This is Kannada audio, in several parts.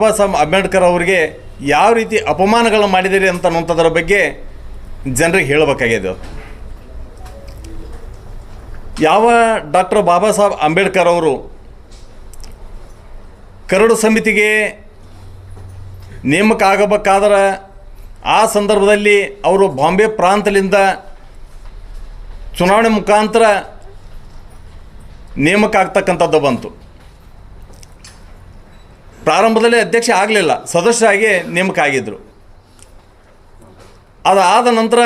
ಬಾಬಾ ಸಾಹೇಬ್ ಅಂಬೇಡ್ಕರ್ ಅವರಿಗೆ ಯಾವ ರೀತಿ ಅಪಮಾನಗಳನ್ನು ಮಾಡಿದಿರಿ ಅಂತ ಅನ್ನುವಂಥದ್ರ ಬಗ್ಗೆ ಜನರಿಗೆ ಹೇಳಬೇಕಾಗಿದೆ ಯಾವ ಡಾಕ್ಟರ್ ಬಾಬಾ ಸಾಹೇಬ್ ಅಂಬೇಡ್ಕರ್ ಅವರು ಕರಡು ಸಮಿತಿಗೆ ನೇಮಕ ಆಗಬೇಕಾದ್ರೆ ಆ ಸಂದರ್ಭದಲ್ಲಿ ಅವರು ಬಾಂಬೆ ಪ್ರಾಂತದಿಂದ ಚುನಾವಣೆ ಮುಖಾಂತರ ನೇಮಕ ಆಗ್ತಕ್ಕಂಥದ್ದು ಬಂತು. ಪ್ರಾರಂಭದಲ್ಲಿ ಅಧ್ಯಕ್ಷ ಆಗಲಿಲ್ಲ, ಸದಸ್ಯರಾಗಿ ನೇಮಕ ಆಗಿದ್ದರು ಅದಾದ ನಂತರ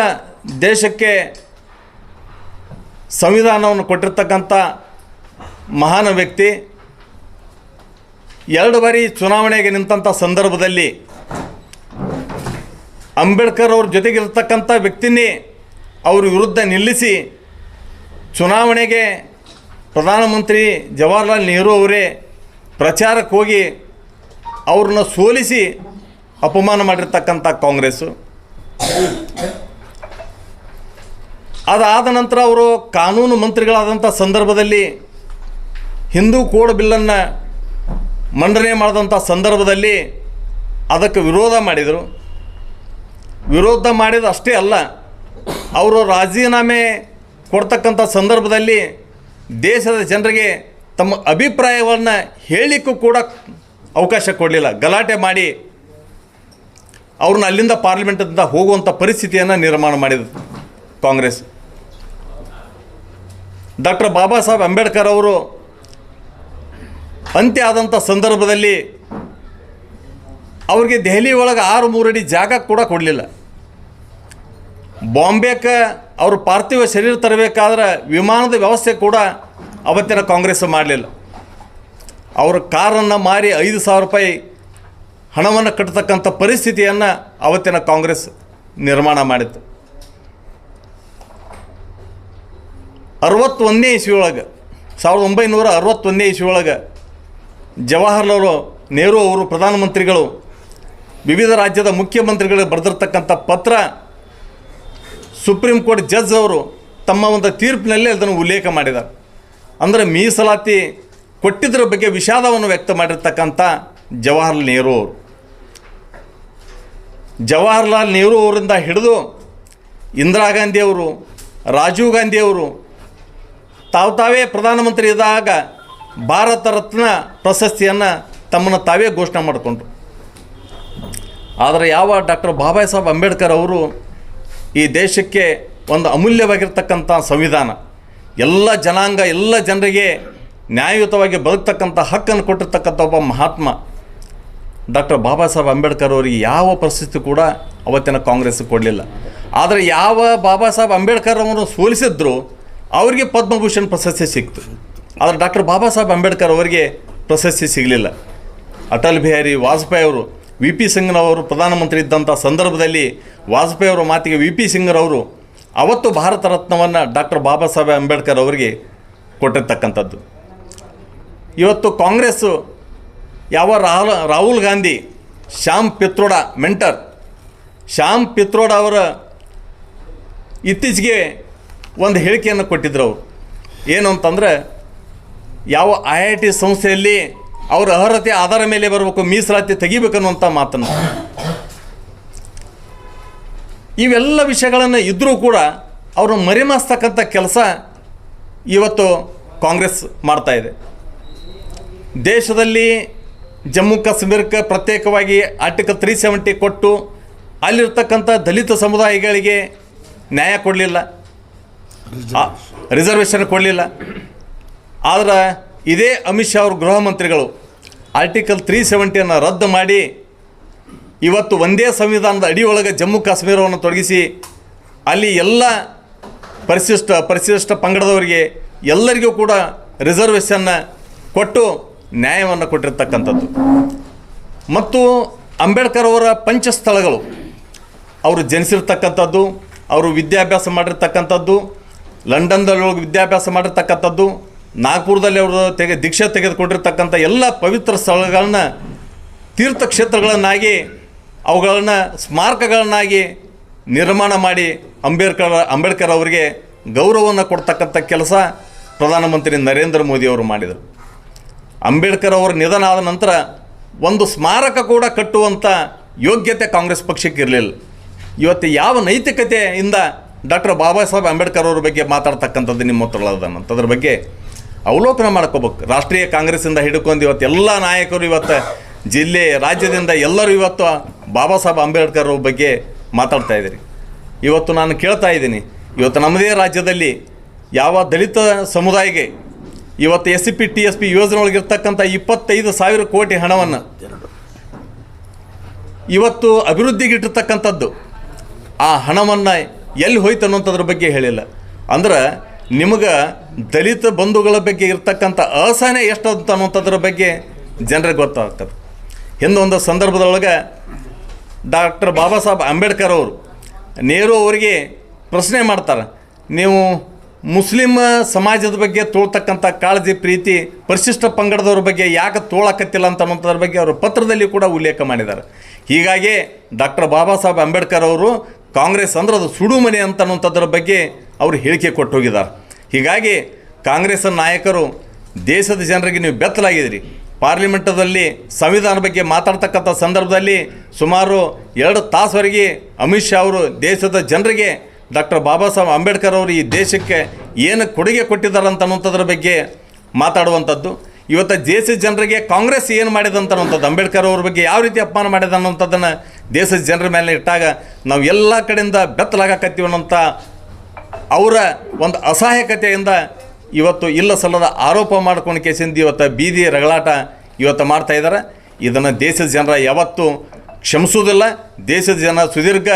ದೇಶಕ್ಕೆ ಸಂವಿಧಾನವನ್ನು ಕೊಟ್ಟಿರ್ತಕ್ಕಂಥ ಮಹಾನ್ ವ್ಯಕ್ತಿ, ಎರಡು ಬಾರಿ ಚುನಾವಣೆಗೆ ನಿಂತಹ ಸಂದರ್ಭದಲ್ಲಿ ಅಂಬೇಡ್ಕರ್ ಅವ್ರ ಜೊತೆಗಿರ್ತಕ್ಕಂಥ ವ್ಯಕ್ತಿನೇ ಅವ್ರ ವಿರುದ್ಧ ನಿಲ್ಲಿಸಿ ಚುನಾವಣೆಗೆ ಪ್ರಧಾನಮಂತ್ರಿ ಜವಾಹರ್ಲಾಲ್ ನೆಹರು ಅವರೇ ಪ್ರಚಾರಕ್ಕೆ ಹೋಗಿ ಅವ್ರನ್ನ ಸೋಲಿಸಿ ಅಪಮಾನ ಮಾಡಿರ್ತಕ್ಕಂಥ ಕಾಂಗ್ರೆಸ್ಸು. ಅದಾದ ನಂತರ ಅವರು ಕಾನೂನು ಮಂತ್ರಿಗಳಾದಂಥ ಸಂದರ್ಭದಲ್ಲಿ ಹಿಂದೂ ಕೋಡ್ ಬಿಲ್ಲನ್ನು ಮಂಡನೆ ಮಾಡಿದಂಥ ಸಂದರ್ಭದಲ್ಲಿ ಅದಕ್ಕೆ ವಿರೋಧ ಮಾಡಿದರು. ವಿರೋಧ ಮಾಡಿದ ಅಷ್ಟೇ ಅಲ್ಲ, ಅವರು ರಾಜೀನಾಮೆ ಕೊಡ್ತಕ್ಕಂಥ ಸಂದರ್ಭದಲ್ಲಿ ದೇಶದ ಜನರಿಗೆ ತಮ್ಮ ಅಭಿಪ್ರಾಯವನ್ನು ಹೇಳಲಿಕ್ಕೂ ಕೂಡ ಅವಕಾಶ ಕೊಡಲಿಲ್ಲ. ಗಲಾಟೆ ಮಾಡಿ ಅವ್ರನ್ನ ಅಲ್ಲಿಂದ ಪಾರ್ಲಿಮೆಂಟಿಂದ ಹೋಗುವಂಥ ಪರಿಸ್ಥಿತಿಯನ್ನು ನಿರ್ಮಾಣ ಮಾಡಿದ್ರು ಕಾಂಗ್ರೆಸ್. ಡಾಕ್ಟರ್ ಬಾಬಾ ಸಾಹೇಬ್ ಅಂಬೇಡ್ಕರ್ ಅವರು ಅಂತ್ಯ ಆದಂಥ ಸಂದರ್ಭದಲ್ಲಿ ಅವ್ರಿಗೆ ದೆಹಲಿ ಒಳಗೆ ಆರು ಮೂರಡಿ ಜಾಗ ಕೂಡ ಕೊಡಲಿಲ್ಲ. ಬಾಂಬೆಗೆ ಅವರು ಪಾರ್ಥಿವ ಶರೀರ ತರಬೇಕಾದ್ರೆ ವಿಮಾನದ ವ್ಯವಸ್ಥೆ ಕೂಡ ಅವತ್ತಿನ ಕಾಂಗ್ರೆಸ್ ಮಾಡಲಿಲ್ಲ. ಅವ್ರ ಕಾರನ್ನು ಮಾರಿ ಐದು ಸಾವಿರ ರೂಪಾಯಿ ಹಣವನ್ನು ಕಟ್ಟತಕ್ಕಂಥ ಪರಿಸ್ಥಿತಿಯನ್ನು ಅವತ್ತಿನ ಕಾಂಗ್ರೆಸ್ ನಿರ್ಮಾಣ ಮಾಡಿತ್ತು. ಅರವತ್ತೊಂದನೇ ಇಸ್ವಿ ಒಳಗೆ ಸಾವಿರದ ಒಂಬೈನೂರ ಅರವತ್ತೊಂದನೇ ಇಸ್ವಿ ಒಳಗೆ ಜವಾಹರ್ಲಾಲ್ ನೆಹರು ಅವರು ಪ್ರಧಾನಮಂತ್ರಿಗಳು, ವಿವಿಧ ರಾಜ್ಯದ ಮುಖ್ಯಮಂತ್ರಿಗಳಿಗೆ ಬರೆದಿರ್ತಕ್ಕಂಥ ಪತ್ರ ಸುಪ್ರೀಂ ಕೋರ್ಟ್ ಜಡ್ಜ್ ಅವರು ತಮ್ಮ ಒಂದು ತೀರ್ಪಿನಲ್ಲಿ ಅದನ್ನು ಉಲ್ಲೇಖ ಮಾಡಿದ್ದಾರೆ. ಅಂದರೆ ಮೀಸಲಾತಿ ಕೊಟ್ಟಿದ್ದರ ಬಗ್ಗೆ ವಿಷಾದವನ್ನು ವ್ಯಕ್ತ ಮಾಡಿರ್ತಕ್ಕಂಥ ಜವಾಹರ್ಲಾಲ್ ನೆಹರು ಅವರು. ಜವಾಹರ್ಲಾಲ್ ನೆಹರು ಅವರಿಂದ ಹಿಡಿದು ಇಂದಿರಾ ಗಾಂಧಿಯವರು ರಾಜೀವ್ ಗಾಂಧಿಯವರು ತಾವು ತಾವೇ ಪ್ರಧಾನಮಂತ್ರಿ ಇದ್ದಾಗ ಭಾರತ ರತ್ನ ಪ್ರಶಸ್ತಿಯನ್ನು ತಮ್ಮನ್ನು ತಾವೇ ಘೋಷಣೆ ಮಾಡಿಕೊಂಡ್ರು. ಆದರೆ ಯಾವ ಡಾಕ್ಟರ್ ಬಾಬಾ ಸಾಹೇಬ್ ಅಂಬೇಡ್ಕರ್ ಅವರು ಈ ದೇಶಕ್ಕೆ ಒಂದು ಅಮೂಲ್ಯವಾಗಿರ್ತಕ್ಕಂಥ ಸಂವಿಧಾನ. ಎಲ್ಲ ಜನಾಂಗ, ಎಲ್ಲ ಜನರಿಗೆ ನ್ಯಾಯಯುತವಾಗಿ ಬದುಕ್ತಕ್ಕಂಥ ಹಕ್ಕನ್ನು ಕೊಟ್ಟಿರ್ತಕ್ಕಂಥ ಒಬ್ಬ ಮಹಾತ್ಮ ಡಾಕ್ಟರ್ ಬಾಬಾ ಸಾಹೇಬ್ ಅಂಬೇಡ್ಕರ್ ಅವರಿಗೆ ಯಾವ ಪರಿಸ್ಥಿತಿ ಕೂಡ ಅವತ್ತಿನ ಕಾಂಗ್ರೆಸ್ ಕೊಡಲಿಲ್ಲ. ಆದರೆ ಯಾವ ಬಾಬಾ ಸಾಹೇಬ್ ಅಂಬೇಡ್ಕರ್ ಅವರನ್ನು ಸೋಲಿಸಿದ್ರು ಅವರಿಗೆ ಪದ್ಮಭೂಷಣ್ ಪ್ರಶಸ್ತಿ ಸಿಕ್ತು. ಆದರೆ ಡಾಕ್ಟರ್ ಬಾಬಾ ಸಾಹೇಬ್ ಅಂಬೇಡ್ಕರ್ ಅವರಿಗೆ ಪ್ರಶಸ್ತಿ ಸಿಗಲಿಲ್ಲ. ಅಟಲ್ ಬಿಹಾರಿ ವಾಜಪೇಯಿ ಅವರು ವಿ ಪಿ ಸಿಂಗ್ನವರು, ಪ್ರಧಾನಮಂತ್ರಿ ಇದ್ದಂಥ ಸಂದರ್ಭದಲ್ಲಿ ವಾಜಪೇಯಿ ಅವರ ಮಾತಿಗೆ ವಿ ಪಿ ಸಿಂಗ್ರವರು ಅವತ್ತು ಭಾರತ ರತ್ನವನ್ನು ಡಾಕ್ಟರ್ ಬಾಬಾ ಸಾಹೇಬ್ ಅಂಬೇಡ್ಕರ್ ಅವರಿಗೆ ಕೊಟ್ಟಿರ್ತಕ್ಕಂಥದ್ದು. ಇವತ್ತು ಕಾಂಗ್ರೆಸ್ಸು ಯಾವ ರಾಹುಲ್ ಗಾಂಧಿ, ಶ್ಯಾಮ್ ಪಿತ್ರೋಡ ಮೆಂಟರ್. ಶ್ಯಾಮ್ ಪಿತ್ರೋಡ ಅವರ ಇತ್ತೀಚೆಗೆ ಒಂದು ಹೇಳಿಕೆಯನ್ನು ಕೊಟ್ಟಿದ್ರು ಅವರು. ಏನು ಅಂತಂದರೆ, ಯಾವ ಐ ಐ ಟಿ ಸಂಸ್ಥೆಯಲ್ಲಿ ಅವರ ಅರ್ಹತೆ ಆಧಾರ ಮೇಲೆ ಬರಬೇಕು, ಮೀಸಲಾತಿ ತೆಗಿಬೇಕನ್ನುವಂಥ ಮಾತನ್ನು. ಇವೆಲ್ಲ ವಿಷಯಗಳನ್ನು ಇದ್ದರೂ ಕೂಡ ಅವರು ಮರೆಮಾಸ್ತಕ್ಕಂಥ ಕೆಲಸ ಇವತ್ತು ಕಾಂಗ್ರೆಸ್ ಮಾಡ್ತಾಯಿದೆ ದೇಶದಲ್ಲಿ ಜಮ್ಮು ಕಾಶ್ಮೀರಕ್ಕೆ ಪ್ರತ್ಯೇಕವಾಗಿ ಆರ್ಟಿಕಲ್ ತ್ರೀ ಸೆವೆಂಟಿ ಕೊಟ್ಟು ಅಲ್ಲಿರ್ತಕ್ಕಂಥ ದಲಿತ ಸಮುದಾಯಗಳಿಗೆ ನ್ಯಾಯ ಕೊಡಲಿಲ್ಲ. ರಿಸರ್ವೇಷನ್ ಕೊಡಲಿಲ್ಲ. ಆದರೆ ಇದೇ ಅಮಿತ್ ಶಾ ಅವರು ಗೃಹ ಮಂತ್ರಿಗಳು ಆರ್ಟಿಕಲ್ ತ್ರೀ ಸೆವೆಂಟಿಯನ್ನು ರದ್ದು ಮಾಡಿ ಇವತ್ತು ಒಂದೇ ಸಂವಿಧಾನದ ಅಡಿಯೊಳಗೆ ಜಮ್ಮು ಕಾಶ್ಮೀರವನ್ನು ತೊಡಗಿಸಿ ಅಲ್ಲಿ ಎಲ್ಲ ಪರಿಶಿಷ್ಟ ಪರಿಶಿಷ್ಟ ಪಂಗಡದವರಿಗೆ ಎಲ್ಲರಿಗೂ ಕೂಡ ರಿಸರ್ವೇಷನ್ನ ಕೊಟ್ಟು ನ್ಯಾಯವನ್ನು ಕೊಟ್ಟಿರ್ತಕ್ಕಂಥದ್ದು. ಮತ್ತು ಅಂಬೇಡ್ಕರ್ ಅವರ ಪಂಚಸ್ಥಳಗಳು, ಅವರು ಜನಿಸಿರ್ತಕ್ಕಂಥದ್ದು, ಅವರು ವಿದ್ಯಾಭ್ಯಾಸ ಮಾಡಿರ್ತಕ್ಕಂಥದ್ದು ಲಂಡನ್ದಲ್ಲಿ ವಿದ್ಯಾಭ್ಯಾಸ ಮಾಡಿರ್ತಕ್ಕಂಥದ್ದು, ನಾಗ್ಪುರದಲ್ಲಿ ಅವರು ತೆಗೆ, ದೀಕ್ಷೆ ತೆಗೆದುಕೊಂಡಿರ್ತಕ್ಕಂಥ ಎಲ್ಲ ಪವಿತ್ರ ಸ್ಥಳಗಳನ್ನ, ತೀರ್ಥಕ್ಷೇತ್ರಗಳನ್ನಾಗಿ, ಅವುಗಳನ್ನು ಸ್ಮಾರಕಗಳನ್ನಾಗಿ ನಿರ್ಮಾಣ ಮಾಡಿ ಅಂಬೇಡ್ಕರ್ ಅಂಬೇಡ್ಕರ್ ಅವರಿಗೆ ಗೌರವವನ್ನು ಕೊಡ್ತಕ್ಕಂಥ ಕೆಲಸ ಪ್ರಧಾನಮಂತ್ರಿ ನರೇಂದ್ರ ಮೋದಿ ಅವರು ಮಾಡಿದರು. ಅಂಬೇಡ್ಕರ್ ಅವರ ನಿಧನ ಆದ ನಂತರ ಒಂದು ಸ್ಮಾರಕ ಕೂಡ ಕಟ್ಟುವಂಥ ಯೋಗ್ಯತೆ ಕಾಂಗ್ರೆಸ್ ಪಕ್ಷಕ್ಕೆ ಇರಲಿಲ್ಲ. ಇವತ್ತು ಯಾವ ನೈತಿಕತೆಯಿಂದ ಡಾಕ್ಟರ್ ಬಾಬಾ ಸಾಹೇಬ್ ಅಂಬೇಡ್ಕರ್ ಅವ್ರ ಬಗ್ಗೆ ಮಾತಾಡ್ತಕ್ಕಂಥದ್ದು ನಿಮ್ಮ ಹತ್ರ ಅದ್ರ ಬಗ್ಗೆ ಅವಲೋಕನ ಮಾಡ್ಕೋಬೇಕು. ರಾಷ್ಟ್ರೀಯ ಕಾಂಗ್ರೆಸ್ಸಿಂದ ಹಿಡ್ಕೊಂಡು ಇವತ್ತು ಎಲ್ಲ ನಾಯಕರು ಇವತ್ತು ಜಿಲ್ಲೆ, ರಾಜ್ಯದಿಂದ ಎಲ್ಲರೂ ಇವತ್ತು ಬಾಬಾ ಸಾಹೇಬ್ ಅಂಬೇಡ್ಕರ್ ಅವ್ರ ಬಗ್ಗೆ ಮಾತಾಡ್ತಾ ಇದ್ದೀರಿ. ಇವತ್ತು ನಾನು ಕೇಳ್ತಾ ಇದ್ದೀನಿ. ಇವತ್ತು ನಮ್ಮದೇ ರಾಜ್ಯದಲ್ಲಿ ಯಾವ ದಲಿತ ಸಮುದಾಯಕ್ಕೆ ಇವತ್ತು S C P T S P ಯೋಜನೆ ಒಳಗಿರ್ತಕ್ಕಂಥ ಇಪ್ಪತ್ತೈದು ಸಾವಿರ ಕೋಟಿ ಹಣವನ್ನು ಇವತ್ತು ಅಭಿವೃದ್ಧಿಗಿಟ್ಟಿರ್ತಕ್ಕಂಥದ್ದು ಆ ಹಣವನ್ನು ಎಲ್ಲಿ ಹೋಯ್ತು ಅನ್ನೋಂಥದ್ರ ಬಗ್ಗೆ ಹೇಳಿಲ್ಲ. ಅಂದ್ರೆ ನಿಮಗೆ ದಲಿತ ಬಂಧುಗಳ ಬಗ್ಗೆ ಇರ್ತಕ್ಕಂಥ ಅಸಹನೆ ಎಷ್ಟು ಅಂತ ಅನ್ನೋಂಥದ್ರ ಬಗ್ಗೆ ಜನರಿಗೆ ಗೊತ್ತಾಗ್ತದೆ. ಹಿಂದೊಂದು ಸಂದರ್ಭದೊಳಗೆ ಡಾಕ್ಟರ್ ಬಾಬಾ ಸಾಹೇಬ್ ಅಂಬೇಡ್ಕರ್ ಅವರು ನೇರು ಅವರಿಗೆ ಪ್ರಶ್ನೆ ಮಾಡ್ತಾರೆ, ನೀವು ಮುಸ್ಲಿಂ ಸಮಾಜದ ಬಗ್ಗೆ ತೋಳ್ತಕ್ಕಂಥ ಕಾಳಜಿ, ಪ್ರೀತಿ, ಪರಿಶಿಷ್ಟ ಪಂಗಡದವ್ರ ಬಗ್ಗೆ ಯಾಕೆ ತೋಳಕತ್ತಿಲ್ಲ ಅಂತ ಬಗ್ಗೆ ಅವರು ಪತ್ರದಲ್ಲಿ ಕೂಡ ಉಲ್ಲೇಖ ಮಾಡಿದ್ದಾರೆ. ಹೀಗಾಗಿ ಡಾಕ್ಟರ್ ಬಾಬಾ ಸಾಹೇಬ್ ಅಂಬೇಡ್ಕರ್ ಅವರು ಕಾಂಗ್ರೆಸ್ ಅಂದ್ರೆ ಅದು ಸುಡುಮನೆ ಅಂತ ಅನ್ನೋಂಥದ್ರ ಬಗ್ಗೆ ಅವರು ಹೇಳಿಕೆ ಕೊಟ್ಟು ಹೋಗಿದ್ದಾರೆ ಹೀಗಾಗಿ ಕಾಂಗ್ರೆಸ್ ನಾಯಕರು ದೇಶದ ಜನರಿಗೆ ನೀವು ಬೆತ್ತಲಾಗಿದ್ದೀರಿ. ಪಾರ್ಲಿಮೆಂಟದಲ್ಲಿ ಸಂವಿಧಾನ ಬಗ್ಗೆ ಮಾತಾಡ್ತಕ್ಕಂಥ ಸಂದರ್ಭದಲ್ಲಿ ಸುಮಾರು ಎರಡು ತಾಸುವರೆಗೆ ಅಮಿತ್ ಶಾ ಅವರು ದೇಶದ ಜನರಿಗೆ ಡಾಕ್ಟರ್ ಬಾಬಾ ಸಾಹೇಬ್ ಅಂಬೇಡ್ಕರ್ ಅವರು ಈ ದೇಶಕ್ಕೆ ಏನು ಕೊಡುಗೆ ಕೊಟ್ಟಿದ್ದಾರೆ ಅಂತ ಅನ್ನೋಂಥದ್ರ ಬಗ್ಗೆ ಮಾತಾಡುವಂಥದ್ದು. ಇವತ್ತು ದೇಶದ ಜನರಿಗೆ ಕಾಂಗ್ರೆಸ್ ಏನು ಮಾಡಿದೆ ಅಂಬೇಡ್ಕರ್ ಅವ್ರ ಬಗ್ಗೆ ಯಾವ ರೀತಿ ಅಪಮಾನ ಮಾಡಿದೆ ಅನ್ನೋಂಥದ್ದನ್ನು ದೇಶದ ಜನರ ಮೇಲೆ ಇಟ್ಟಾಗ ನಾವು ಎಲ್ಲ ಕಡೆಯಿಂದ ಬೆತ್ತಲಾಗಕತ್ತೀವಿ ಅನ್ನೋಂಥ ಅವರ ಒಂದು ಅಸಹಾಯಕತೆಯಿಂದ ಇವತ್ತು ಇಲ್ಲ ಸಲ್ಲದ ಆರೋಪ ಮಾಡ್ಕೊಂಡು ಕೇಸಿಂದ ಇವತ್ತು ಬೀದಿ ರಗಳಾಟ ಇವತ್ತು ಮಾಡ್ತಾಯಿದ್ದಾರೆ ಇದನ್ನು ದೇಶದ ಜನರ ಯಾವತ್ತೂ ಕ್ಷಮಿಸುವುದಿಲ್ಲ. ದೇಶದ ಜನ ಸುದೀರ್ಘ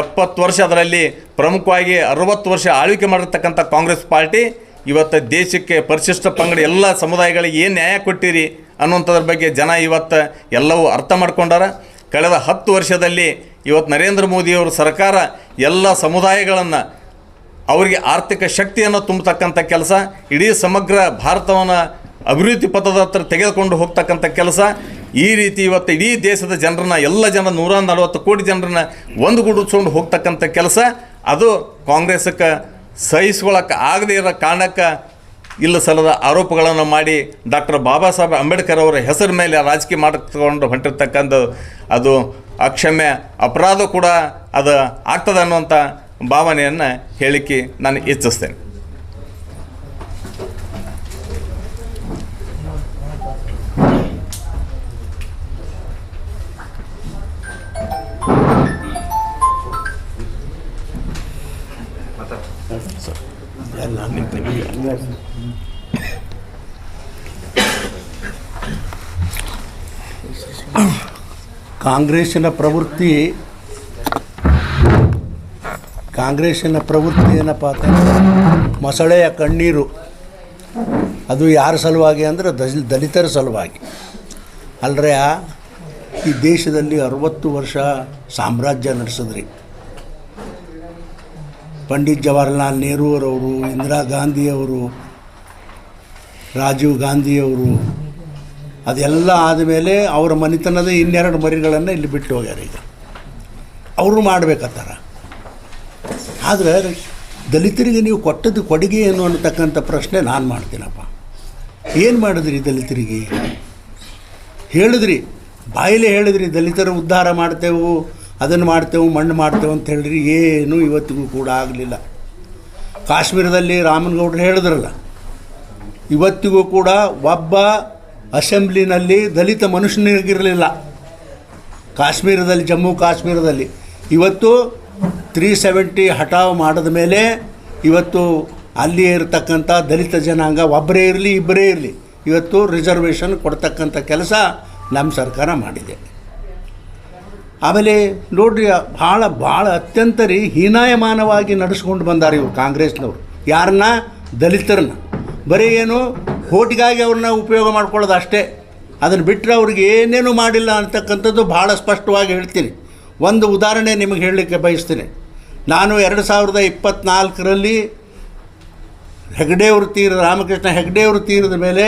ಎಪ್ಪತ್ತು ವರ್ಷ ಅದರಲ್ಲಿ ಪ್ರಮುಖವಾಗಿ ಅರವತ್ತು ವರ್ಷ ಆಳ್ವಿಕೆ ಮಾಡಿರ್ತಕ್ಕಂಥ ಕಾಂಗ್ರೆಸ್ ಪಾರ್ಟಿ. ಇವತ್ತು ದೇಶಕ್ಕೆ ಪರಿಶಿಷ್ಟ ಪಂಗಡ ಎಲ್ಲ ಸಮುದಾಯಗಳಿಗೆ ಏನು ನ್ಯಾಯ ಕೊಟ್ಟಿರಿ ಅನ್ನುವಂಥದ್ರ ಬಗ್ಗೆ ಜನ ಇವತ್ತು ಎಲ್ಲವೂ ಅರ್ಥ ಮಾಡ್ಕೊಂಡಾರ. ಕಳೆದ ಹತ್ತು ವರ್ಷದಲ್ಲಿ ಇವತ್ತು ನರೇಂದ್ರ ಮೋದಿಯವರು ಸರ್ಕಾರ ಎಲ್ಲ ಸಮುದಾಯಗಳನ್ನು ಅವರಿಗೆ ಆರ್ಥಿಕ ಶಕ್ತಿಯನ್ನು ತುಂಬತಕ್ಕಂಥ ಕೆಲಸ. ಇಡೀ ಸಮಗ್ರ ಭಾರತವನ್ನು ಅಭಿವೃದ್ಧಿ ಪಥದ ಹತ್ರ ತೆಗೆದುಕೊಂಡು ಹೋಗ್ತಕ್ಕಂಥ ಕೆಲಸ, ಈ ರೀತಿ ಇವತ್ತು ಇಡೀ ದೇಶದ ಜನರನ್ನ, ಎಲ್ಲ ಜನ ನೂರ ನಲವತ್ತು ಕೋಟಿ ಜನರನ್ನ ಒಂದುಗೂಡಿಸ್ಕೊಂಡು ಹೋಗ್ತಕ್ಕಂಥ ಕೆಲಸ, ಅದು ಕಾಂಗ್ರೆಸ್ಸಕ್ಕೆ ಸಹಿಸ್ಕೊಳಕ್ಕೆ ಆಗದೇ ಇರೋ ಕಾರಣಕ್ಕೆ ಇಲ್ಲ ಸಲದ ಆರೋಪಗಳನ್ನು ಮಾಡಿ ಡಾಕ್ಟರ್ ಬಾಬಾ ಸಾಹೇಬ್ ಅಂಬೇಡ್ಕರ್ ಅವರ ಹೆಸರ ಮೇಲೆ ರಾಜಕೀಯ ಮಾಡಿಕೊಂಡು ಹೊಂಟಿರ್ತಕ್ಕಂಥ ಅದು ಅಕ್ಷಮ್ಯ ಅಪರಾಧ ಕೂಡ ಅದು ಆಗ್ತದೆ ಅನ್ನುವಂಥ ಭಾವನೆಯನ್ನು ಹೇಳಿಕೆ ನಾನು ಇಚ್ಛಿಸ್ತೇನೆ ಕಾಂಗ್ರೆಸ್ಸಿನ ಪ್ರವೃತ್ತಿ ಕಾಂಗ್ರೆಸ್ಸಿನ ಪ್ರವೃತ್ತಿ ಏನಪ್ಪ ಅಂತ ಮೊಸಳೆಯ ಕಣ್ಣೀರು. ಅದು ಯಾರ ಸಲುವಾಗಿ ಅಂದರೆ ದಲ್ ದಲಿತರ ಸಲುವಾಗಿ. ಅಲ್ರೆ ಈ ದೇಶದಲ್ಲಿ ಅರವತ್ತು ವರ್ಷ ಸಾಮ್ರಾಜ್ಯ ನಡೆಸಿದ್ರಿ. ಪಂಡಿತ್ ಜವಾಹರ್ಲಾಲ್ ನೆಹರೂರವರು ಇಂದಿರಾ ಗಾಂಧಿಯವರು, ರಾಜೀವ್ ಗಾಂಧಿಯವರು, ಅದೆಲ್ಲ ಆದಮೇಲೆ ಅವರ ಮನೆತನದ ಇನ್ನೆರಡು ಮರಿಗಳನ್ನು ಇಲ್ಲಿ ಬಿಟ್ಟು ಹೋಗ್ಯಾರ ಈಗ. ಅವರು ಮಾಡಬೇಕತ್ತಾರ. ಆದರೆ ದಲಿತರಿಗೆ ನೀವು ಕೊಟ್ಟದ್ದು ಕೊಡುಗೆ ಏನು ಅನ್ನತಕ್ಕಂಥ ಪ್ರಶ್ನೆ ನಾನು ಮಾಡ್ತೀನಪ್ಪ. ಏನು ಮಾಡಿದ್ರಿ ದಲಿತರಿಗೆ? ಹೇಳಿದ್ರಿ. ಬಾಯಿಲೆ ಹೇಳಿದ್ರಿ, ದಲಿತರ ಉದ್ಧಾರ ಮಾಡ್ತೇವೆ ಅದನ್ನು ಮಾಡ್ತೇವೆ, ಮಣ್ಣು ಮಾಡ್ತೇವೆ ಅಂತ ಹೇಳಿದ್ರಿ ಏನೂ ಇವತ್ತಿಗೂ ಕೂಡ ಆಗಲಿಲ್ಲ. ಕಾಶ್ಮೀರದಲ್ಲಿ ರಾಮನಗೌಡರು ಹೇಳಿದ್ರಲ್ಲ, ಇವತ್ತಿಗೂ ಕೂಡ ಒಬ್ಬ ಅಸೆಂಬ್ಲಿನಲ್ಲಿ ದಲಿತ ಮನುಷ್ಯನಿಗಿರಲಿಲ್ಲ. ಕಾಶ್ಮೀರದಲ್ಲಿ, ಜಮ್ಮು ಕಾಶ್ಮೀರದಲ್ಲಿ. ಇವತ್ತು ತ್ರೀ ಸೆವೆಂಟಿ ಹಠಾವ್ ಮಾಡಿದ ಮೇಲೆ ಇವತ್ತು ಅಲ್ಲಿ ಇರತಕ್ಕಂಥ ದಲಿತ ಜನಾಂಗ ಒಬ್ಬರೇ ಇರಲಿ, ಇಬ್ಬರೇ ಇರಲಿ. ಇವತ್ತು ರಿಸರ್ವೇಷನ್ ಕೊಡ್ತಕ್ಕಂಥ ಕೆಲಸ ನಮ್ಮ ಸರ್ಕಾರ ಮಾಡಿದೆ. ಆಮೇಲೆ ನೋಡ್ರಿ, ಭಾಳ ಭಾಳ ಅತ್ಯಂತ ರೀ ಹೀನಾಯಮಾನವಾಗಿ ನಡೆಸ್ಕೊಂಡು ಬಂದಾರೆ ಇವರು ಕಾಂಗ್ರೆಸ್ನವರು. ಯಾರನ್ನ ದಲಿತರನ್ನ. ಬರೀ ಏನು ಹೋಟಿಗಾಗಿ ಅವ್ರನ್ನ ಉಪಯೋಗ ಮಾಡ್ಕೊಳ್ಳೋದು ಅಷ್ಟೇ. ಅದನ್ನು ಬಿಟ್ಟರೆ ಅವ್ರಿಗೆ ಏನೇನು ಮಾಡಿಲ್ಲ ಅಂತಕ್ಕಂಥದ್ದು ಭಾಳ ಸ್ಪಷ್ಟವಾಗಿ ಹೇಳ್ತೀನಿ. ಒಂದು ಉದಾಹರಣೆ ನಿಮಗೆ ಹೇಳಲಿಕ್ಕೆ ಬಯಸ್ತೀನಿ. ನಾನು ಎರಡು ಸಾವಿರದ ಇಪ್ಪತ್ತ್ನಾಲ್ಕರಲ್ಲಿ ಹೆಗ್ಡೆಯವರು ತೀರ ರಾಮಕೃಷ್ಣ ಹೆಗ್ಡೆಯವರು ತೀರದ ಮೇಲೆ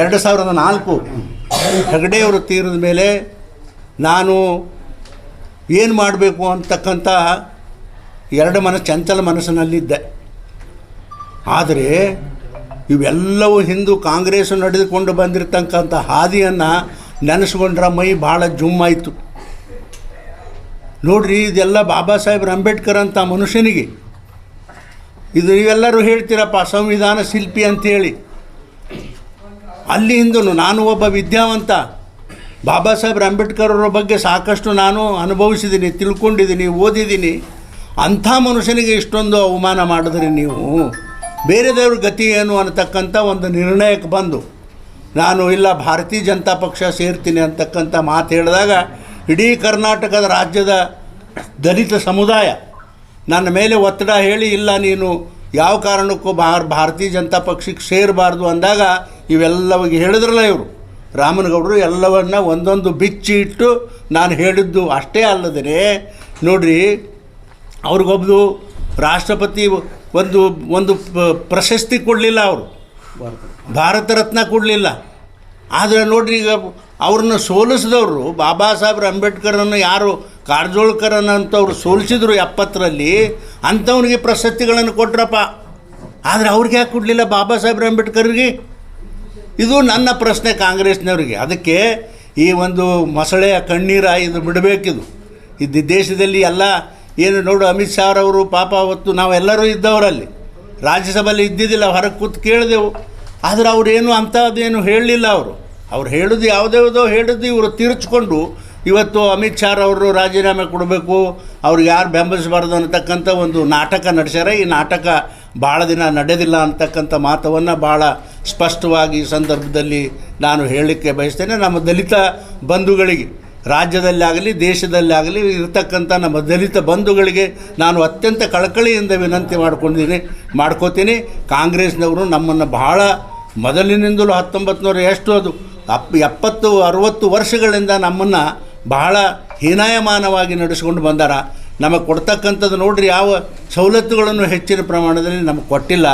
ಎರಡು ಸಾವಿರದ ನಾಲ್ಕು ಹೆಗ್ಡೆಯವರು ತೀರದ ಮೇಲೆ ನಾನು ಏನು ಮಾಡಬೇಕು ಅಂತಕ್ಕಂಥ ಎರಡು ಮನಸ್ಸು ಚಂಚಲ ಮನಸ್ಸಿನಲ್ಲಿದ್ದೆ. ಆದರೆ ಇವೆಲ್ಲವೂ ಹಿಂದೂ ಕಾಂಗ್ರೆಸ್ ನಡೆದುಕೊಂಡು ಬಂದಿರತಕ್ಕಂಥ ಹಾದಿಯನ್ನು ನೆನೆಸ್ಕೊಂಡ್ರೆ ಮೈ ಭಾಳ ಜುಮ್ಮಾಯಿತು ನೋಡ್ರಿ, ಇದೆಲ್ಲ ಬಾಬಾ ಸಾಹೇಬ್ರ ಅಂಬೇಡ್ಕರ್ ಅಂತ ಮನುಷ್ಯನಿಗೆ. ಇದು ನೀವೆಲ್ಲರೂ ಹೇಳ್ತೀರಪ್ಪ, ಸಂವಿಧಾನ ಶಿಲ್ಪಿ ಅಂತೇಳಿ. ಅಲ್ಲಿಂದನು ನಾನು ಒಬ್ಬ ವಿದ್ಯಾವಂತ. ಬಾಬಾ ಸಾಹೇಬ್ರ ಅಂಬೇಡ್ಕರ್ ಅವರ ಬಗ್ಗೆ ಸಾಕಷ್ಟು ನಾನು ಅನುಭವಿಸಿದ್ದೀನಿ, ತಿಳ್ಕೊಂಡಿದ್ದೀನಿ, ಓದಿದ್ದೀನಿ. ಅಂಥ ಮನುಷ್ಯನಿಗೆ ಇಷ್ಟೊಂದು ಅವಮಾನ ಮಾಡಿದ್ರಿ ನೀವು. ಬೇರೆ ದೇವ್ರ ಗತಿ ಏನು ಅನ್ನತಕ್ಕಂಥ ಒಂದು ನಿರ್ಣಯಕ್ಕೆ ಬಂದು, ನಾನು ಇಲ್ಲ, ಭಾರತೀಯ ಜನತಾ ಪಕ್ಷ ಸೇರ್ತೀನಿ ಅಂತಕ್ಕಂಥ ಮಾತು ಹೇಳಿದಾಗ, ಇಡೀ ಕರ್ನಾಟಕದ ರಾಜ್ಯದ ದಲಿತ ಸಮುದಾಯ ನನ್ನ ಮೇಲೆ ಒತ್ತಡ ಹೇಳಿ, ಇಲ್ಲ, ನೀನು ಯಾವ ಕಾರಣಕ್ಕೂ ಭಾರ, ಭಾರತೀಯ ಜನತಾ ಪಕ್ಷಕ್ಕೆ ಸೇರಬಾರ್ದು ಅಂದಾಗ ಇವೆಲ್ಲವಾಗಿ ಹೇಳಿದ್ರಲ್ಲ ಇವರು. ರಾಮನಗೌಡರು ಎಲ್ಲವನ್ನ ಒಂದೊಂದು ಬಿಚ್ಚಿ ಇಟ್ಟು ನಾನು ಹೇಳಿದ್ದು ಅಷ್ಟೇ ಅಲ್ಲದೇ, ನೋಡ್ರಿ ಅವ್ರಿಗೊಬ್ಬದು ರಾಷ್ಟ್ರಪತಿ ಒಂದು ಒಂದು ಪ್ರಶಸ್ತಿ ಕೊಡಲಿಲ್ಲ ಅವರು. ಭಾರತ ರತ್ನ ಕೊಡಲಿಲ್ಲ. ಆದರೆ ನೋಡ್ರಿ ಈಗ ಅವ್ರನ್ನ ಸೋಲಿಸಿದವರು ಬಾಬಾ ಸಾಹೇಬ್ರ ಅಂಬೇಡ್ಕರನ್ನು ಯಾರು, ಕಾರ್ಜೋಳ್ಕರನ್ನು ಅಂತವ್ರು ಸೋಲಿಸಿದ್ರು ಎಪ್ಪತ್ತರಲ್ಲಿ, ಅಂಥವ್ನಿಗೆ ಪ್ರಶಸ್ತಿಗಳನ್ನು ಕೊಟ್ರಪ್ಪ. ಆದರೆ ಅವ್ರಿಗೆ ಯಾಕೆ ಕೊಡಲಿಲ್ಲ ಬಾಬಾ ಸಾಹೇಬ್ರ ಅಂಬೇಡ್ಕರ್ಗೆ ಇದು ನನ್ನ ಪ್ರಶ್ನೆ ಕಾಂಗ್ರೆಸ್ನವರಿಗೆ. ಅದಕ್ಕೆ ಈ ಒಂದು ಮೊಸಳೆಯ ಕಣ್ಣೀರ ಇದು ಬಿಡಬೇಕಿದು. ಇದು ದೇಶದಲ್ಲಿ ಎಲ್ಲ ಏನು ನೋಡು ಅಮಿತ್ ಶಾ ಅವರು ಪಾಪ ಅವತ್ತು ನಾವೆಲ್ಲರೂ ಇದ್ದವರಲ್ಲಿ. ರಾಜ್ಯಸಭೆಯಲ್ಲಿ ಇದ್ದಿದ್ದಿಲ್ಲ, ಹೊರಗೆ ಕೂತು ಕೇಳಿದೆವು. ಆದರೆ ಅವರೇನು ಅಂಥದ್ದೇನು ಹೇಳಲಿಲ್ಲ ಅವರು. ಅವ್ರು ಹೇಳೋದು ಯಾವುದ್ಯಾವುದೋ ಹೇಳಿದ್ದು ಇವರು ತಿರುಚ್ಕೊಂಡು ಇವತ್ತು ಅಮಿತ್ ಶಾ ಅವರು ರಾಜೀನಾಮೆ ಕೊಡಬೇಕು ಅವ್ರಿಗೆ ಯಾರು ಬೆಂಬಲಿಸಬಾರ್ದು ಅನ್ನತಕ್ಕಂಥ ಒಂದು ನಾಟಕ ನಡೆಸ್ಯಾರ. ಈ ನಾಟಕ ಭಾಳ ದಿನ ನಡೆದಿಲ್ಲ ಅಂತಕ್ಕಂಥ ಮಾತವನ್ನು ಭಾಳ ಸ್ಪಷ್ಟವಾಗಿ ಈ ಸಂದರ್ಭದಲ್ಲಿ ನಾನು ಹೇಳಲಿಕ್ಕೆ ಬಯಸ್ತೇನೆ. ನಮ್ಮ ದಲಿತ ಬಂಧುಗಳಿಗೆ, ರಾಜ್ಯದಲ್ಲಾಗಲಿ, ದೇಶದಲ್ಲಾಗಲಿ ಇರತಕ್ಕಂಥ ನಮ್ಮ ದಲಿತ ಬಂಧುಗಳಿಗೆ ನಾನು ಅತ್ಯಂತ ಕಳಕಳಿಯಿಂದ ವಿನಂತಿ ಮಾಡ್ಕೊಂಡಿದ್ದೀನಿ, ಮಾಡ್ಕೋತೀನಿ. ಕಾಂಗ್ರೆಸ್ನವರು ನಮ್ಮನ್ನು ಬಹಳ ಮೊದಲಿನಿಂದಲೂ ಹತ್ತೊಂಬತ್ತು ಎಷ್ಟು ಅದು, ಅಪ್, ಎಪ್ಪತ್ತು, ಅರುವತ್ತು ವರ್ಷಗಳಿಂದ ನಮ್ಮನ್ನು ಬಹಳ ಹೀನಾಯಮಾನವಾಗಿ ನಡೆಸ್ಕೊಂಡು ಬಂದಾರ. ನಮಗೆ ಕೊಡ್ತಕ್ಕಂಥದ್ದು ನೋಡ್ರಿ ಯಾವ ಸವಲತ್ತುಗಳನ್ನು ಹೆಚ್ಚಿನ ಪ್ರಮಾಣದಲ್ಲಿ ನಮಗೆ ಕೊಟ್ಟಿಲ್ಲ.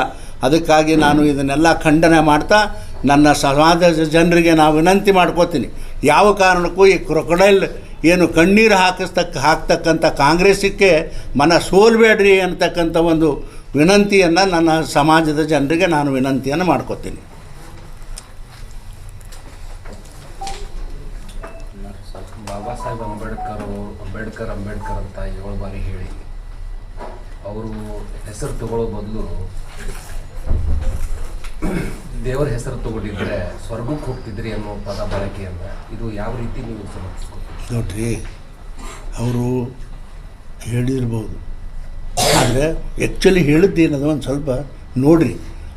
ಅದಕ್ಕಾಗಿ ನಾನು ಇದನ್ನೆಲ್ಲ ಖಂಡನೆ ಮಾಡ್ತಾ, ನನ್ನ ಸಮಾಜದ ಜನರಿಗೆ ನಾವು ವಿನಂತಿ ಮಾಡ್ಕೋತೀನಿ. ಯಾವ ಕಾರಣಕ್ಕೂ ಈ ಕ್ರೊಕೊಡೈಲ್ ಏನು ಕಣ್ಣೀರು ಹಾಕಿಸ್ತಕ್ಕ ಹಾಕ್ತಕ್ಕಂಥ ಕಾಂಗ್ರೆಸ್ಸಿಗೆ ಮನ ಸೋಲ್ಬೇಡ್ರಿ ಅಂತಕ್ಕಂಥ ಒಂದು ವಿನಂತಿಯನ್ನು ನನ್ನ ಸಮಾಜದ ಜನರಿಗೆ ನಾನು ವಿನಂತಿಯನ್ನು ಮಾಡ್ಕೋತೀನಿ. ಅಂಬೇಡ್ಕರ್ ಅಂಬೇಡ್ಕರ್ ಅಂತ ಏಳು ಬಾರಿ ಹೇಳಿ. ಅವರು ಹೆಸರು ತಗೊಳ್ಳೋ ಬದಲು ದೇವರ ಹೆಸರು ತಗೊಂಡಿದ್ರೆ ಸ್ವರ್ಗಕ್ಕೆ ಹೋಗ್ತಿದ್ರಿ ಅನ್ನೋ ಪದ ಬಳಕೆಯನ್ನ ಇದು ಯಾವ ರೀತಿ ನೀವು ಸಮರ್ಥಿಸ್ಕೊಳ್ತೀವಿ ನೋಡ್ರಿ, ಅವರು ಹೇಳಿರ್ಬೋದು. ಆದರೆ ಆ್ಯಕ್ಚುಲಿ ಹೇಳಿದ್ದೇನದು ಒಂದು ಸ್ವಲ್ಪ ನೋಡ್ರಿ,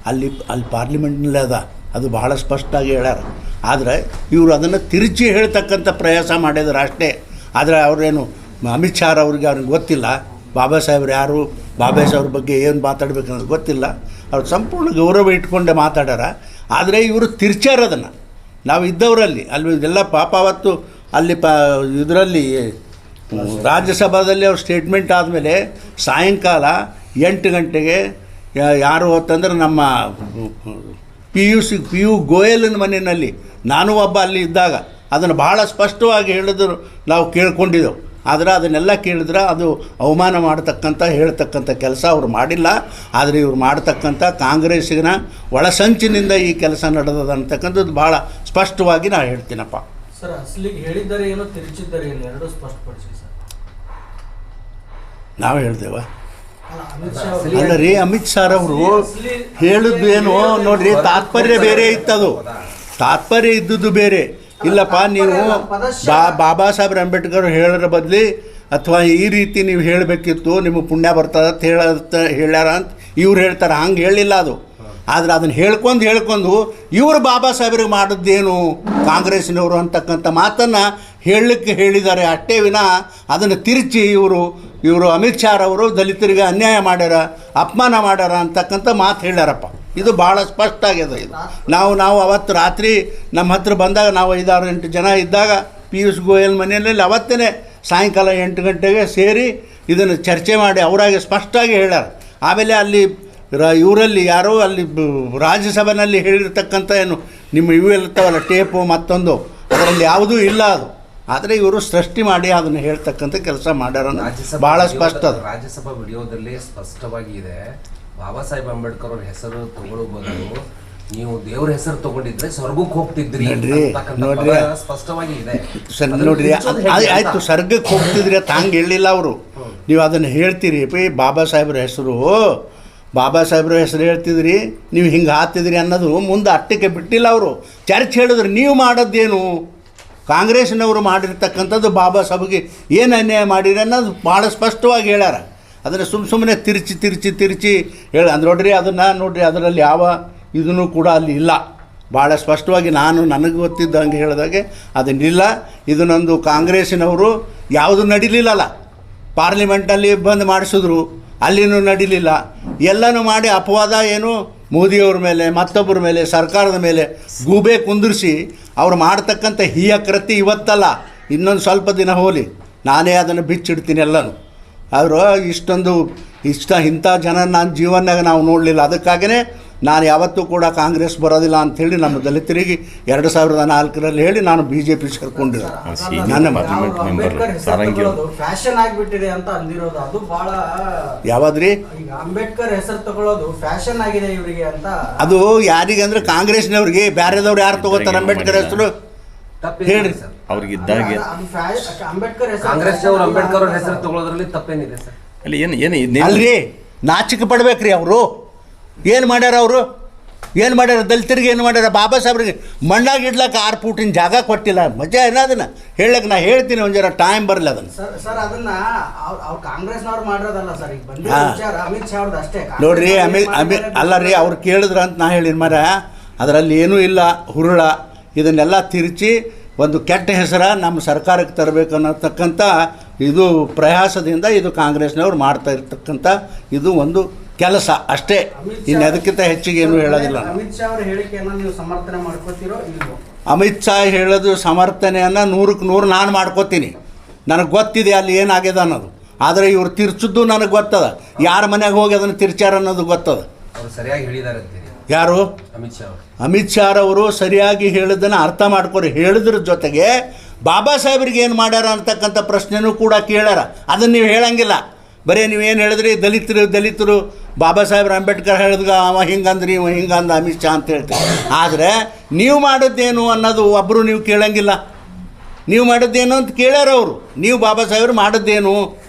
ಅಲ್ಲಿ ಅಲ್ಲಿ ಪಾರ್ಲಿಮೆಂಟ್ನಲ್ಲೇ ಅದ. ಅದು ಬಹಳ ಸ್ಪಷ್ಟವಾಗಿ ಹೇಳ್ಯಾರ. ಆದರೆ ಇವರು ಅದನ್ನು ತಿರುಚಿ ಹೇಳ್ತಕ್ಕಂಥ ಪ್ರಯಾಸ ಮಾಡಿದ್ರು ಅಷ್ಟೇ. ಆದರೆ ಅವರೇನು ಅಮಿತ್ ಶಾ ಅವ್ರಿಗೆ ಅವ್ರಿಗೆ ಗೊತ್ತಿಲ್ಲ. ಬಾಬಾ ಸಾಹೇಬ್ರು ಯಾರು, ಬಾಬಾ ಸಾಹೇಬ್ರ ಬಗ್ಗೆ ಏನು ಮಾತಾಡ್ಬೇಕು ಅನ್ನೋದು ಗೊತ್ತಿಲ್ಲ. ಅವ್ರು ಸಂಪೂರ್ಣ ಗೌರವ ಇಟ್ಕೊಂಡೆ ಮಾತಾಡ್ಯಾರ ಆದರೆ ಇವರು ತಿರ್ಚಾರ ಅದನ್ನು ನಾವು ಇದ್ದವರಲ್ಲಿ, ಅಲ್ಲಿ ಇದೆಲ್ಲ ಪಾಪ ಅವತ್ತು ಅಲ್ಲಿ ಪ ಇದರಲ್ಲಿ, ರಾಜ್ಯಸಭಾದಲ್ಲಿ ಅವ್ರ ಸ್ಟೇಟ್ಮೆಂಟ್ ಆದಮೇಲೆ ಸಾಯಂಕಾಲ ಎಂಟು ಗಂಟೆಗೆ ಯಾರು ಹೊತ್ತಂದ್ರೆ ನಮ್ಮ P U C P U ಗೋಯಲನ ಮನೆಯಲ್ಲಿ, ನಾನು ಒಬ್ಬ ಅಲ್ಲಿ ಇದ್ದಾಗ, ಅದನ್ನು ಭಾಳ ಸ್ಪಷ್ಟವಾಗಿ ಹೇಳಿದ್ರು, ನಾವು ಕೇಳ್ಕೊಂಡಿದ್ದೆವು. ಆದರೆ ಅದನ್ನೆಲ್ಲ ಕೇಳಿದ್ರೆ ಅದು ಅವಮಾನ ಮಾಡತಕ್ಕಂಥ ಹೇಳ್ತಕ್ಕಂಥ ಕೆಲಸ ಅವ್ರು ಮಾಡಿಲ್ಲ. ಆದರೆ ಇವ್ರು ಮಾಡ್ತಕ್ಕಂಥ ಕಾಂಗ್ರೆಸ್ಸಿನ ಒಳಸಂಚಿನಿಂದ ಈ ಕೆಲಸ ನಡೆದದ ಅಂತಕ್ಕಂಥದ್ದು ಭಾಳ ಸ್ಪಷ್ಟವಾಗಿ ನಾನು ಹೇಳ್ತೀನಪ್ಪ. ಸರ್ ಅಸಲಿಗೆ ಹೇಳಿದ್ದಾರೆ ಏನೋ ತಿರುಚಿದ್ದಾರೆ ಏನು? ಎರಡೂ ಸ್ಪಷ್ಟಪಡಿಸಿ ಸರ್. ನಾವು ಹೇಳ್ದೇವ. ಅಲ್ಲ ರೀ ಅಮಿತ್ ಶಾ ಅವರು ಹೇಳಿದ್ದು ಏನು? ನೋಡ್ರಿ ತಾತ್ಪರ್ಯ ಬೇರೆ ಇತ್ತದು. ತಾತ್ಪರ್ಯ ಇದ್ದದ್ದು ಬೇರೆ. ಇಲ್ಲಪ್ಪ ನೀವು ಬಾ ಬಾಬಾ ಸಾಹೇಬ್ರ ಅಂಬೇಡ್ಕರ್ ಹೇಳೋದ್ರ ಬದಲಿ ಅಥವಾ ಈ ರೀತಿ ನೀವು ಹೇಳಬೇಕಿತ್ತು ನಿಮಗೆ ಪುಣ್ಯ ಬರ್ತದೆ ಅಂತ ಹೇಳ ಹೇಳ್ಯಾರ ಅಂತ ಇವ್ರು ಹೇಳ್ತಾರೆ. ಹಂಗೆ ಹೇಳಿಲ್ಲ ಅದು. ಆದರೆ ಅದನ್ನು ಹೇಳ್ಕೊಂಡು ಹೇಳ್ಕೊಂಡು ಇವರು ಬಾಬಾ ಸಾಹೇಬ್ರಿಗೆ ಮಾಡಿದ್ದೇನು ಕಾಂಗ್ರೆಸ್ನವರು ಅಂತಕ್ಕಂಥ ಮಾತನ್ನು ಹೇಳಲಿಕ್ಕೆ ಹೇಳಿದ್ದಾರೆ. ಅಷ್ಟೇ ವಿನ ಅದನ್ನು ತಿರುಚಿ ಇವರು ಇವರು ಅಮಿತ್ ಶಾ ಅವರು ದಲಿತರಿಗೆ ಅನ್ಯಾಯ ಮಾಡ್ಯಾರ ಅಪಮಾನ ಮಾಡ್ಯಾರ ಅಂತಕ್ಕಂಥ ಮಾತು ಹೇಳ್ಯಾರಪ್ಪ. ಇದು ಭಾಳ ಸ್ಪಷ್ಟ ಆಗ್ಯದ ಇದು. ನಾವು ನಾವು ಅವತ್ತು ರಾತ್ರಿ ನಮ್ಮ ಹತ್ರ ಬಂದಾಗ ನಾವು ಐದಾರು ಎಂಟು ಜನ ಇದ್ದಾಗ ಪಿಯೂಷ್ ಗೋಯಲ್ ಮನೆಯಲ್ಲಿ ಅವತ್ತೇ ಸಾಯಂಕಾಲ ಎಂಟು ಗಂಟೆಗೆ ಸೇರಿ ಇದನ್ನು ಚರ್ಚೆ ಮಾಡಿ ಅವರಾಗೆ ಸ್ಪಷ್ಟವಾಗಿ ಹೇಳ್ಯಾರ. ಆಮೇಲೆ ಅಲ್ಲಿ ರ ಇವರಲ್ಲಿ ಯಾರೋ ಅಲ್ಲಿ ರಾಜ್ಯಸಭೆಯಲ್ಲಿ ಹೇಳಿರ್ತಕ್ಕಂಥ ಏನು ನಿಮ್ಮ ಇವು ಇರ್ತಾವಲ್ಲ ಟೇಪು ಮತ್ತೊಂದು ಅದರಲ್ಲಿ ಯಾವುದೂ ಇಲ್ಲ ಅದು. ಆದರೆ ಇವರು ಸೃಷ್ಟಿ ಮಾಡಿ ಅದನ್ನು ಹೇಳ್ತಕ್ಕಂಥ ಕೆಲಸ ಮಾಡ್ಯಾರ ಭಾಳ ಸ್ಪಷ್ಟ ಅದು. ರಾಜ್ಯಸಭಾ ವಿಡಿಯೋದಲ್ಲಿ ಸ್ಪಷ್ಟವಾಗಿ ಇದೆ. ಬಾಬಾ ಸಾಹೇಬ್ ಅಂಬೇಡ್ಕರ್ ಅವ್ರ ಹೆಸರು ತಗೊಳ್ಳೋ ಬದಲು ನೀವು ದೇವ್ರ ಹೆಸರು ತಗೊಂಡಿದ್ರೆ ಸ್ವರ್ಗಕ್ಕೆ ಹೋಗ್ತಿದ್ರಿ ನೋಡ್ರಿ. ಸ್ಪಷ್ಟವಾಗಿ ಇದೆ. ಸರ್ ನೋಡ್ರಿ ಆಯ್ತು? ಸ್ವರ್ಗಕ್ಕೆ ಹೋಗ್ತಿದ್ರಿ ಅಂತ ಹಂಗೆ ಹೇಳಿಲ್ಲ ಅವರು. ನೀವು ಅದನ್ನು ಹೇಳ್ತೀರಿ ಪೈ ಬಾಬಾ ಸಾಹೇಬ್ರ ಹೆಸರು ಬಾಬಾ ಸಾಹೇಬ್ರ ಹೆಸರು ಹೇಳ್ತಿದ್ರಿ ನೀವು ಹಿಂಗೆ ಹಾಕ್ತಿದ್ರಿ ಅನ್ನೋದು ಮುಂದೆ ಅಟ್ಟಕ್ಕೆ ಬಿಟ್ಟಿಲ್ಲ ಅವರು. ಚರ್ಚ್ ಹೇಳಿದ್ರು ನೀವು ಮಾಡೋದೇನು? ಕಾಂಗ್ರೆಸ್ನವರು ಮಾಡಿರ್ತಕ್ಕಂಥದ್ದು ಬಾಬಾ ಸಾಹೇಬ್ಗೆ ಏನು ಅನ್ಯಾಯ ಮಾಡಿರಿ ಅನ್ನೋದು ಭಾಳ ಸ್ಪಷ್ಟವಾಗಿ ಹೇಳ್ಯಾರ. ಅದನ್ನು ಸುಮ್ಮ ಸುಮ್ಮನೆ ತಿರುಚಿ ತಿರುಚಿ ತಿರುಚಿ ಹೇಳಿ. ಅಂದ್ರೆ ನೋಡ್ರಿ, ಅದನ್ನು ನೋಡ್ರಿ, ಅದರಲ್ಲಿ ಯಾವ ಇದನ್ನು ಕೂಡ ಅಲ್ಲಿ ಇಲ್ಲ. ಭಾಳ ಸ್ಪಷ್ಟವಾಗಿ ನಾನು ನನಗೆ ಗೊತ್ತಿದ್ದ ಗೊತ್ತಿದ್ದಂಗೆ ಹೇಳಿದಾಗೆ ಅದನ್ನಿಲ್ಲ. ಇದನ್ನೊಂದು ನಂದು ಕಾಂಗ್ರೆಸ್ಸಿನವರು ಯಾವುದು ನಡೀಲಿಲ್ಲಲ್ಲ. ಪಾರ್ಲಿಮೆಂಟಲ್ಲಿ ಬಂದ್ ಮಾಡಿಸಿದ್ರು, ಅಲ್ಲಿನೂ ನಡೀಲಿಲ್ಲ. ಎಲ್ಲನೂ ಮಾಡಿ ಅಪವಾದ ಏನು ಮೋದಿಯವ್ರ ಮೇಲೆ, ಮತ್ತೊಬ್ಬರ ಮೇಲೆ, ಸರ್ಕಾರದ ಮೇಲೆ ಗೂಬೆ ಕುಂದಿರಿಸಿ ಅವ್ರು ಮಾಡ್ತಕ್ಕಂಥ ಹೀಯ ಕೃತಿ ಇವತ್ತಲ್ಲ. ಇನ್ನೊಂದು ಸ್ವಲ್ಪ ದಿನ ಹೋಲಿ. ನಾನೇ ಅದನ್ನು ಬಿಚ್ಚಿಡ್ತೀನಿ ಎಲ್ಲನೂ. ಅವರು ಇಷ್ಟೊಂದು ಇಷ್ಟ ಇಂಥ ಜನ ನಾನು ಜೀವನದಾಗ ನಾವು ನೋಡಲಿಲ್ಲ. ಅದಕ್ಕಾಗಿಯೇ ನಾನು ಯಾವತ್ತೂ ಕೂಡ ಕಾಂಗ್ರೆಸ್ ಬರೋದಿಲ್ಲ ಅಂಥೇಳಿ ನಮ್ಮ ದಲಿತರಿಗೆ ಎರಡು ಸಾವಿರದ ನಾಲ್ಕರಲ್ಲಿ ಹೇಳಿ ನಾನು ಬಿ ಜೆ ಪಿ ಸೇರ್ಕೊಂಡಿದ್ದೆ ನನ್ನ ಫ್ಯಾಷನ್ ಆಗಿಬಿಟ್ಟಿದೆ ಅಂತ ಅಂದಿರೋದು. ಅದು ಬಹಳ ಯಾವಾದ್ರಿ? ಅಂಬೇಡ್ಕರ್ ಹೆಸರು ತಗೊಳ್ಳೋದು ಫ್ಯಾಷನ್ ಆಗಿದೆ ಇವರಿಗೆ ಅಂತ. ಅದು ಯಾರಿಗೆ ಅಂದ್ರೆ ಕಾಂಗ್ರೆಸ್ನವ್ರಿಗೆ ಬೇರೆದವ್ರು ಯಾರು ತಗೋತಾರೆ ಅಂಬೇಡ್ಕರ್ ಹೆಸರು? ಹೇಳ್ರಿ. ಸರ್. ಅವ್ರಿಗಿದ್ದಾಗೆ. ಅದು ಅಂಬೇಡ್ಕರ್ ಕಾಂಗ್ರೆಸ್ ಅವರು ಅಂಬೇಡ್ಕರ್ ಅವ್ರ ಹೆಸರು ತಗೊಳ್ಳೋದ್ರಲ್ಲಿ ತಪ್ಪೇನಿದೆ ಸರ್. ಅಲ್ಲಿ ಏನು ಏನು ಇದ್ನೇ- ಅಲ್ರಿ ನಾಚಿಕೆ ಪಡ್ಬೇಕ್ರಿ ಅವರು. ಏನು ಮಾಡ್ಯಾರ ಅವರು? ಏನು ಮಾಡ್ಯಾರ? ದಲಿತರಿಗೆ ಏನು ಮಾಡ್ಯಾರ? ಬಾಬಾ ಸಾಹೇಬ್ರಿಗೆ ಮಣ್ಣಾಗಿ ಇಡ್ಲಕ್ಕೆ ಆರು ಫೂಟಿನ ಜಾಗ ಕೊಟ್ಟಿಲ್ಲ. ಮಜಾ ಏನದನ್ನ ಹೇಳಕ್ಕೆ ನಾ ಹೇಳ್ತೀನಿ ಒಂದು ಜರ ಟೈಮ್ ಬರಲ್ಲ ಅದನ್ನು. ಸರ್ ಸರ್ ಅದನ್ನ ಅವ್ರು ಕಾಂಗ್ರೆಸ್ನವ್ರು ಮಾಡಿರೋದಲ್ಲ ಸರ್. ಈಗ ವಿಚಾರ ಅಮಿತ್ ಶಾ ಅವ್ರದ್ದು ಅಷ್ಟೇ. ನೋಡ್ರಿ ಕಾಂಗ್ರೆಸ್ನವ್ರು ಅಮಿ ಏನ್ ಅಮಿ ಅಲ್ಲ ರೀ ಅವ್ರು ಕೇಳಿದ್ರ ಅಂತ ನಾ ಹೇಳಿನ ಮರ. ಅದರಲ್ಲಿ ಏನೂ ಇಲ್ಲ ಹುರುಳ. ಇದನ್ನೆಲ್ಲ ತಿರುಚಿ ಒಂದು ಕೆಟ್ಟ ಹೆಸರ ನಮ್ಮ ಸರ್ಕಾರಕ್ಕೆ ತರಬೇಕು ಅನ್ನತಕ್ಕಂಥ ಇದು ಪ್ರಯಾಸದಿಂದ ಇದು ಕಾಂಗ್ರೆಸ್ನವ್ರು ಮಾಡ್ತಾ ಇರ್ತಕ್ಕಂಥ ಇದು ಒಂದು ಕೆಲಸ ಅಷ್ಟೇ. ಇನ್ನು ಅದಕ್ಕಿಂತ ಹೆಚ್ಚಿಗೆ ಏನು ಹೇಳೋದಿಲ್ಲ. ಅಮಿತ್ ಶಾ ಅವರ ಹೇಳಿಕೆಯನ್ನು ನೀವು ಸಮರ್ಥನೆ ಮಾಡ್ಕೋತಿರೋ ಅಮಿತ್ ಶಾ ಹೇಳೋದು ಸಮರ್ಥನೆಯನ್ನು ನೂರಕ್ಕೆ ನೂರು ನಾನು ಮಾಡ್ಕೋತೀನಿ. ನನಗೆ ಗೊತ್ತಿದೆ ಅಲ್ಲಿ ಏನಾಗಿದೆ ಅನ್ನೋದು. ಆದರೆ ಇವ್ರು ತಿರ್ಚಿದ್ದು ನನಗೆ ಗೊತ್ತದ. ಯಾರ ಮನೆಗೆ ಹೋಗಿ ಅದನ್ನು ತಿರ್ಚಾರ ಅನ್ನೋದು ಗೊತ್ತದ. ಅವರು ಸರಿಯಾಗಿ ಹೇಳಿದಾರೆ ಯಾರು? ಅಮಿತ್ ಶಾ ಅಮಿತ್ ಶಾ ಅವರು ಸರಿಯಾಗಿ ಹೇಳಿದ್ದನ್ನು ಅರ್ಥ ಮಾಡ್ಕೊರಿ. ಹೇಳಿದ್ರ ಜೊತೆಗೆ ಬಾಬಾ ಸಾಹೇಬ್ರಿಗೆ ಏನು ಮಾಡ್ಯಾರ ಅಂತಕ್ಕಂಥ ಪ್ರಶ್ನೆನೂ ಕೂಡ ಕೇಳ್ಯಾರ. ಅದನ್ನು ನೀವು ಹೇಳಂಗಿಲ್ಲ. ಬರೀ ನೀವೇನು ಹೇಳಿದ್ರಿ? ದಲಿತರು ದಲಿತರು. ಬಾಬಾ ಸಾಹೇಬ್ರ ಅಂಬೇಡ್ಕರ್ ಹೇಳಿದ್ಗ ಅವ ಹಿಂಗಂದ್ರಿ ಇವ ಹಿಂಗಂದ ಅಮಿತ್ ಶಾ ಅಂತ ಹೇಳ್ತೀವಿ. ಆದರೆ ನೀವು ಮಾಡಿದ್ದೇನು ಅನ್ನೋದು ಒಬ್ಬರು ನೀವು ಕೇಳಂಗಿಲ್ಲ. ನೀವು ಮಾಡಿದ್ದೇನು ಅಂತ ಕೇಳ್ಯಾರ ಅವರು. ನೀವು ಬಾಬಾ ಸಾಹೇಬ್ರು ಮಾಡಿದ್ದೇನು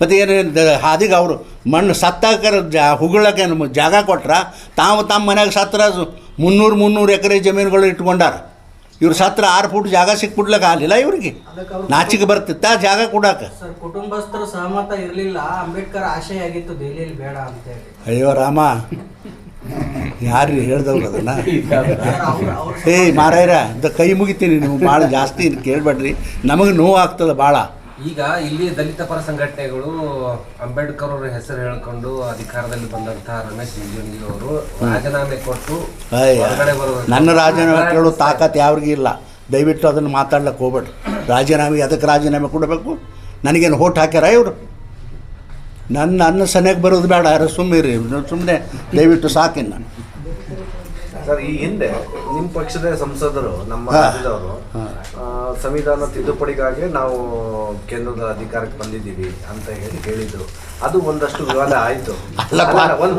ಮತ್ತು ಏನೇನು ದ- ಹಾದಿಗೆ ಅವರು ಮಣ್ಣು ಸತ್ತಾಕರ ಜಾ ಹುಗಳಕ್ಕೆ ನಮ್ಮ ಜಾಗ ಕೊಟ್ರೆ ತಾವು ತಮ್ಮ ಮನ್ಯಾಗ ಸತ್ರ ಮುನ್ನೂರು ಮುನ್ನೂರು ಎಕರೆ ಜಮೀನುಗಳು ಇಟ್ಕೊಂಡಾರ. ಇವ್ರು ಸತ್ರ ಆರು ಫುಟ್ ಜಾಗ ಸಿಕ್ಬಿಡ್ಲಕ್ಕೆ ಆಗಲಿಲ್ಲ ಇವ್ರಿಗೆ. ನಾಚಿಗೆ ನಾಚಿಕೆ ಬರ್ತಿತ್ತ ಜಾಗ ಕೊಡಾಕ. ಕುಟುಂಬಸ್ಥರು ಸಹಮತ ಇರಲಿಲ್ಲ. ಅಂಬೇಡ್ಕರ್ ಆಶಯ ಆಗಿತ್ತು ದೆಹಲಿಯಲ್ಲಿ ಬೇಡ ಅಂತ ಹೇಳಿ ಅಯ್ಯೋ ರಾಮ ಯಾರು ಹೇಳ್ದವ್ರು ಅದನ್ನ? ಏಯ್ ಮಾರಾಯರ ಅಂತ ಕೈ ಮುಗಿತೀನಿ ನೀವು ಭಾಳ ಜಾಸ್ತಿ ಇದು ಕೇಳಬೇಡ್ರಿ. ನಮಗೆ ನೋವು ಆಗ್ತದೆ ಭಾಳ ಈಗ ಇಲ್ಲಿ ದಲಿತ ಪರ ಸಂಘಟನೆಗಳು ಅಂಬೇಡ್ಕರ್ ಅವರ ಹೆಸರು ಹೇಳ್ಕೊಂಡು ಅಧಿಕಾರದಲ್ಲಿ ಬಂದಂತಹ ರಮೇಶ್ ಜಿಗಜಿಣಗಿ ಅವರು ರಾಜೀನಾಮೆ ಕೊಟ್ಟು ಹೊರಗಡೆ ಬರೋದು ನನ್ನ ರಾಜೀನಾಮೆ ಕೇಳೋ ತಾಕತ್ ಯಾವ್ರಿಗೂ ಇಲ್ಲ. ದಯವಿಟ್ಟು ಅದನ್ನು ಮಾತಾಡ್ಲಿಕ್ಕೆ ಹೋಗ್ಬೇಡ್ರಿ. ರಾಜೀನಾಮೆ ಅದಕ್ಕೆ ರಾಜೀನಾಮೆ ಕೊಡಬೇಕು. ನನಗೇನು ಹೋಟ್ ಹಾಕ್ಯಾರ ಇವರು? ನನ್ನ ಅನ್ನ ಸನಿಯಾಗಿ ಬರೋದು ಬೇಡ ಯಾರು ಸುಮ್ಮನೆ ಸುಮ್ಮನೆ ದಯವಿಟ್ಟು ಸಾಕಿನ ನಾನು. ಸರ್ ಈ ಹಿಂದೆ ನಿಮ್ಮ ಪಕ್ಷದ ಸಂಸದರು ನಮ್ಮ. ರಾಜ್ಯದವರು ಸಂವಿಧಾನ ತಿದ್ದುಪಡಿಗಾಗಿ ನಾವು ಕೇಂದ್ರದ ಅಧಿಕಾರಕ್ಕೆ ಬಂದಿದ್ದೀವಿ ಅಂತ ಹೇಳಿ ಹೇಳಿದ್ರು. ಅದು ಒಂದಷ್ಟು ವಿವಾದ ಆಯ್ತು. ಅಲ್ಲ,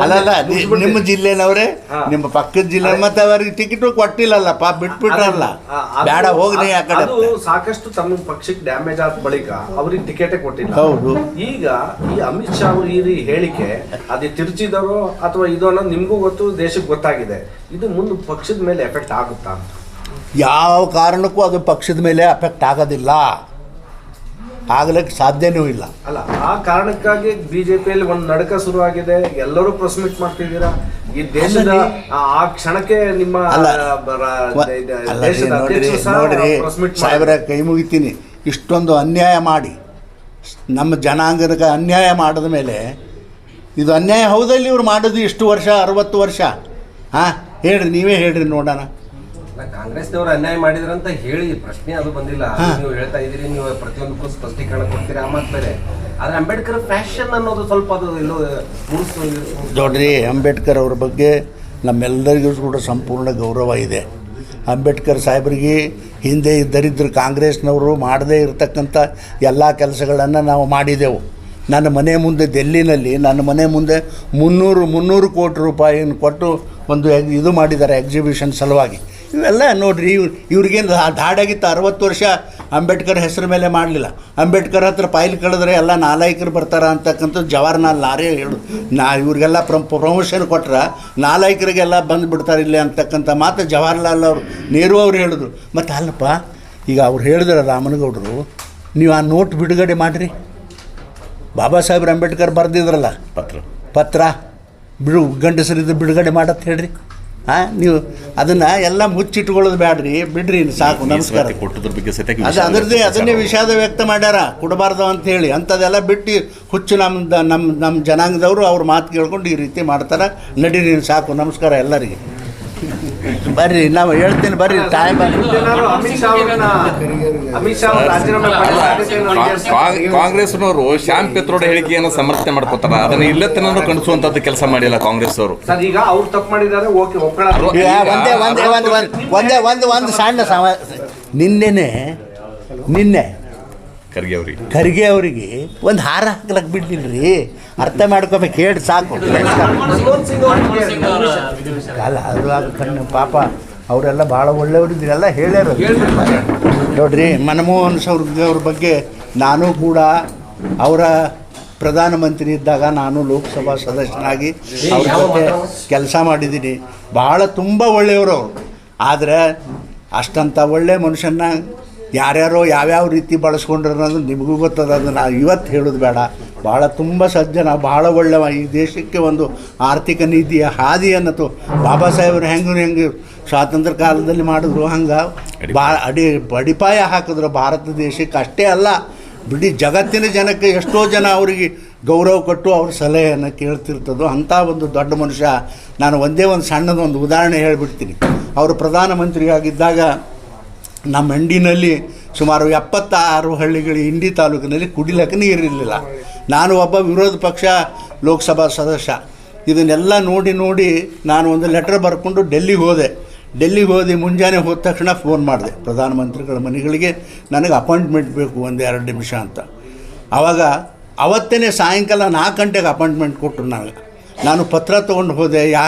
ಅಲ್ಲಲ್ಲ ನಿಮ್ಮ ಜಿಲ್ಲೆನವರೇ ನಿಮ್ಮ ಪಕ್ಕದ ಜಿಲ್ಲೆ ಮತ್ತೆ ಅವರಿಗೆ ಟಿಕೆಟ್ ಕೊಟ್ಟಿಲ್ಲಲ್ಲಪ್ಪ ಬಿಟ್ಬಿಟ್ರಲ್ಲ. ಬೇಡ ಹೋಗ್ಲಿ ಆ ಕಡೆ. ಅದು ಸಾಕಷ್ಟು ತಮ್ಮ ಪಕ್ಷಕ್ಕೆ ಡ್ಯಾಮೇಜ್ ಆದ ಬಳಿಕ ಅವ್ರಿಗೆ ಟಿಕೆಟೇ ಕೊಟ್ಟಿಲ್ಲ. ಹೌದು. ಈಗ ಈ ಅಮಿತ್ ಶಾ ಅವರು ಈ ರೀ- ಹೇಳಿಕೆ ಅದೇ ತಿರುಚಿದವರು ಅಥವಾ ಇದು ಅನ್ನೋದು ನಿಮ್ಗೂ ಗೊತ್ತು ದೇಶಕ್ಕೆ ಗೊತ್ತಾಗಿದೆ. ಇದು ಮುಂದೆ ಪಕ್ಷದ ಮೇಲೆ ಎಫೆಕ್ಟ್ ಆಗುತ್ತಾ ಯಾವ ಕಾರಣಕ್ಕೂ ಅದು ಪಕ್ಷದ ಮೇಲೆ ಎಫೆಕ್ಟ್ ಆಗೋದಿಲ್ಲ. ಆಗ್ಲಿಕ್ಕೆ ಸಾಧ್ಯನೂ ಇಲ್ಲ. ಅಲ್ಲ ಆ ಕಾರಣಕ್ಕಾಗಿ ಬಿಜೆಪಿಯಲ್ಲಿ ಒಂದು ನಡಕ ಶುರುವಾಗಿದೆ. ಎಲ್ಲರೂ ಪ್ರೆಸ್ ಮೀಟ್ ಮಾಡ್ತಿದ್ದೀರಾ? ಈ ದೇಶದ ಆ ಕ್ಷಣಕ್ಕೆ ನಿಮ್ಮ ನೋಡ್ರಿ ಸಾಹೇಬ್ರ ಕೈ ಮುಗಿತೀನಿ. ಇಷ್ಟೊಂದು ಅನ್ಯಾಯ ಮಾಡಿ. ನಮ್ಮ ಜನಾಂಗನಕ್ಕೆ ಅನ್ಯಾಯ ಮಾಡಿದ ಮೇಲೆ ಇದು ಅನ್ಯಾಯ ಹೌದಲ್ಲಿ ಇವ್ರು ಮಾಡೋದು ಇಷ್ಟು ವರ್ಷ ಅರವತ್ತು ವರ್ಷ? ಹಾಂ ಹೇಳ್ರಿ ನೀವೇ ಹೇಳ್ರಿ ನೋಡೋಣ. ಕಾಂಗ್ರೆಸ್ನವರು ಅನ್ಯಾಯ ಮಾಡಿದ್ರಂತ ಹೇಳಿ ಪ್ರಶ್ನೆ ಅದು ಬಂದಿಲ್ಲ. ನೀವು ಹೇಳ್ತಾ ಇದೀರಿ ನೀವು ಪ್ರತಿಯೊಂದಕ್ಕೂ ಸ್ಪಷ್ಟೀಕರಣ ಕೊಡ್ತೀರಾ ಆ ಮಾತು ಬೇರೆ? ಆದ್ರೆ ಅಂಬೇಡ್ಕರ್ ಫ್ಯಾಷನ್ ಅನ್ನೋದು ಸ್ವಲ್ಪ ಅದು ಎಲ್ಲೋ ನೋಡ್ರಿ ಅಂಬೇಡ್ಕರ್ ಅವ್ರ ಬಗ್ಗೆ ನಮ್ಮೆಲ್ಲರಿಗೂ ಕೂಡ ಸಂಪೂರ್ಣ ಗೌರವ ಇದೆ. ಅಂಬೇಡ್ಕರ್ ಸಾಹೇಬರಿಗೆ ಹಿಂದೆ ಇದ್ದರಿದ್ದರು ಕಾಂಗ್ರೆಸ್ನವರು ಮಾಡದೇ ಇರತಕ್ಕಂಥ ಎಲ್ಲ ಕೆಲಸಗಳನ್ನು ನಾವು ಮಾಡಿದೆವು. ನನ್ನ ಮನೆ ಮುಂದೆ ಡೆಲ್ಲಿನಲ್ಲಿ ನನ್ನ ಮನೆ ಮುಂದೆ ಮುನ್ನೂರು ಮುನ್ನೂರು ಕೋಟಿ ರೂಪಾಯಿಯನ್ನು ಕೊಟ್ಟು ಒಂದು ಇದು ಮಾಡಿದ್ದಾರೆ ಎಕ್ಸಿಬಿಷನ್ ಸಲುವಾಗಿ. ಇವೆಲ್ಲ ನೋಡಿರಿ, ಇವ್ರು ಇವ್ರಿಗೇನು ಧಾಡಾಗಿತ್ತು ಅರವತ್ತು ವರ್ಷ ಅಂಬೇಡ್ಕರ್ ಹೆಸರು ಮೇಲೆ ಮಾಡಲಿಲ್ಲ. ಅಂಬೇಡ್ಕರ್ ಹತ್ರ ಫೈಲ್ ಕಳೆದ್ರೆ ಎಲ್ಲ ನಾಲಾಯಕರು ಬರ್ತಾರ ಅಂತಕ್ಕಂಥದ್ದು ಜವಾಹರ್ಲಾಲ್ ನಾರೇ ಹೇಳು ನಾ ಇವ್ರಿಗೆಲ್ಲ ಪ್ರಮ್ ಪ್ರಮೋಷನ್ ಕೊಟ್ರೆ ನಾಲಾಯಕರಿಗೆಲ್ಲ ಬಂದು ಬಿಡ್ತಾರೆ ಇಲ್ಲಿ ಅಂತಕ್ಕಂಥ ಮಾತು ಜವಾಹರ್ಲಾಲ್ ಅವರು ನೇರು ಅವ್ರು ಹೇಳಿದ್ರು. ಮತ್ತು ಅಲ್ಲಪ್ಪ ಈಗ ಅವ್ರು ಹೇಳಿದ್ರೆ ರಾಮನಗೌಡರು, ನೀವು ಆ ನೋಟ್ ಬಿಡುಗಡೆ ಮಾಡಿರಿ. ಬಾಬಾ ಸಾಹೇಬ್ರ ಅಂಬೇಡ್ಕರ್ ಬರೆದಿದ್ರಲ್ಲ? ಪತ್ರ. ಪತ್ರ? ಬಿಡು ಗಂಡಸರಿದ್ದು ಬಿಡುಗಡೆ ಮಾಡತ್ತೆ ಹೇಳ್ರಿ. ಹಾಂ ನೀವು ಅದನ್ನು ಎಲ್ಲ ಮುಚ್ಚಿಟ್ಕೊಳ್ಳೋದು ಬೇಡ್ರಿ ಬಿಡ್ರಿ ಸಾಕು ನಮಸ್ಕಾರ. ಅದು ಅದರದ್ದೇ ಅದನ್ನೇ ವಿಷಾದ ವ್ಯಕ್ತ ಮಾಡ್ಯಾರ. ಕೊಡಬಾರ್ದು ಅಂತ ಹೇಳಿ. ಅಂಥದ್ದೆಲ್ಲ ಬಿಟ್ಟು ಹುಚ್ಚು ನಮ್ಮ ನಮ್ಮ ನಮ್ಮ ಜನಾಂಗದವರು ಅವ್ರ ಮಾತು ಕೇಳ್ಕೊಂಡು ಈ ರೀತಿ ಮಾಡ್ತಾರೆ. ನಡೀರಿ ಸಾಕು. ನಮಸ್ಕಾರ ಎಲ್ಲರಿಗೆ. ಬರ್ರಿ ನಾವು ಹೇಳ್ತೀನಿ ಬರ್ರಿ ಟೈಮ್ ಕಾಂಗ್ರೆಸ್ನವರು ಶ್ಯಾಮ್ ಪೆತ್ರೋಡ ಹೇಳಿಕೆಯನ್ನು ಸಮರ್ಥನೆ ಮಾಡ್ಕೋತಾರ. ಅದನ್ನ ಇಲ್ಲತ್ತನೂ ಕಣಿಸುವಂತದ್ದು ಕೆಲಸ ಮಾಡಿಲ್ಲ ಕಾಂಗ್ರೆಸ್ ಅವರು ಸರ್ ಈಗ ಅವ್ರು ತಪ್ಪು ಮಾಡಿದ್ದಾರೆ ಒಂದೇ ಒಂದೇ ಒಂದು ಸಣ್ಣ ನಿನ್ನೆನೆ ನಿನ್ನೆ ಖರ್ಗೆ ಅವರಿಗೆ. ಖರ್ಗೆ ಅವರಿಗೆ ಒಂದು ಹಾರ ಹಾಕ್ಲಕ್ಕೆ ಬಿಡ್ಲಿಲ್ರಿ. ಅರ್ಥ ಮಾಡ್ಕೊಬೇಕು ಹೇಳಿ ಸಾಕು. ಅಲ್ಲ ಅದು ಕಣ್ಣು ಪಾಪ ಅವರೆಲ್ಲ ಭಾಳ ಒಳ್ಳೆಯವರು ಎಲ್ಲ ಹೇಳ್ಯಾರ. ನೋಡ್ರಿ ಮನಮೋಹನ್ ಸೌರ್ಗೆ ಅವ್ರ ಬಗ್ಗೆ ನಾನು ಕೂಡ ಅವರ ಪ್ರಧಾನಮಂತ್ರಿ ಇದ್ದಾಗ ನಾನು ಲೋಕಸಭಾ ಸದಸ್ಯನಾಗಿ ಅವ್ರ ಜೊತೆ ಕೆಲಸ ಮಾಡಿದ್ದೀನಿ. ಭಾಳ ತುಂಬ ಒಳ್ಳೆಯವರು ಅವರು. ಆದರೆ ಅಷ್ಟಂಥ ಒಳ್ಳೆ ಮನುಷ್ಯನ ಯಾರ್ಯಾರೋ ಯಾವ್ಯಾವ ರೀತಿ ಬಳಸ್ಕೊಂಡ್ರೆ ಅನ್ನೋದು ನಿಮಗೂ ಗೊತ್ತದ. ಅದನ್ನು ಇವತ್ತು ಹೇಳೋದು ಬೇಡ. ಭಾಳ ತುಂಬ ಸಜ್ಜನ ಭಾಳ ಒಳ್ಳೆಯ ಈ ದೇಶಕ್ಕೆ ಒಂದು ಆರ್ಥಿಕ ನೀತಿಯ ಹಾದಿಯನ್ನು ತು ಬಾಬಾ ಸಾಹೇಬರು ಹೆಂಗೆ ಹೆಂಗೆ ಸ್ವಾತಂತ್ರ್ಯ ಕಾಲದಲ್ಲಿ ಮಾಡಿದ್ರು ಹಂಗೆ ಬಾ ಅಡಿ ಅಡಿಪಾಯ ಹಾಕಿದ್ರು. ಭಾರತ ದೇಶಕ್ಕೆ ಅಷ್ಟೇ ಅಲ್ಲ ಬಿಡಿ ಜಗತ್ತಿನ ಜನಕ್ಕೆ ಎಷ್ಟೋ ಜನ ಅವರಿಗೆ ಗೌರವ ಕೊಟ್ಟು ಅವ್ರ ಸಲಹೆಯನ್ನು ಕೇಳ್ತಿರ್ತದೋ ಅಂಥ ಒಂದು ದೊಡ್ಡ ಮನುಷ್ಯ. ನಾನು ಒಂದೇ ಒಂದು ಸಣ್ಣದೊಂದು ಉದಾಹರಣೆ ಹೇಳಿಬಿಡ್ತೀನಿ. ಅವರು ಪ್ರಧಾನಮಂತ್ರಿಯಾಗಿದ್ದಾಗ ನಮ್ಮ ಹಂಡಿನಲ್ಲಿ ಸುಮಾರು ಎಪ್ಪತ್ತಾರು ಹಳ್ಳಿಗಳು ಇಂಡಿ ತಾಲೂಕಿನಲ್ಲಿ ಕುಡಿಲಕ್ಕೆ ನೀರಿರಲಿಲ್ಲ ನಾನು ಒಬ್ಬ ವಿರೋಧ ಪಕ್ಷ ಲೋಕಸಭಾ ಸದಸ್ಯ. ಇದನ್ನೆಲ್ಲ ನೋಡಿ ನೋಡಿ ನಾನು ಒಂದು ಲೆಟರ್ ಬರ್ಕೊಂಡು ಡೆಲ್ಲಿಗೆ ಹೋದೆ. ಡೆಲ್ಲಿಗೆ ಹೋದಿ ಮುಂಜಾನೆ ಹೋದ ತಕ್ಷಣ ಫೋನ್ ಮಾಡಿದೆ. ಪ್ರಧಾನಮಂತ್ರಿಗಳ ಮನೆಗಳಿಗೆ ನನಗೆ ಅಪಾಯಿಂಟ್ಮೆಂಟ್ ಬೇಕು ಒಂದು ಎರಡು ನಿಮಿಷ ಅಂತ. ಆವಾಗ ಅವತ್ತೇ ಸಾಯಂಕಾಲ ನಾಲ್ಕು ಗಂಟೆಗೆ ಅಪಾಯಿಂಟ್ಮೆಂಟ್ ಕೊಟ್ಟರು ನನಗೆ. ನಾನು ಪತ್ರ ತೊಗೊಂಡು ಹೋದೆ, ಯಾ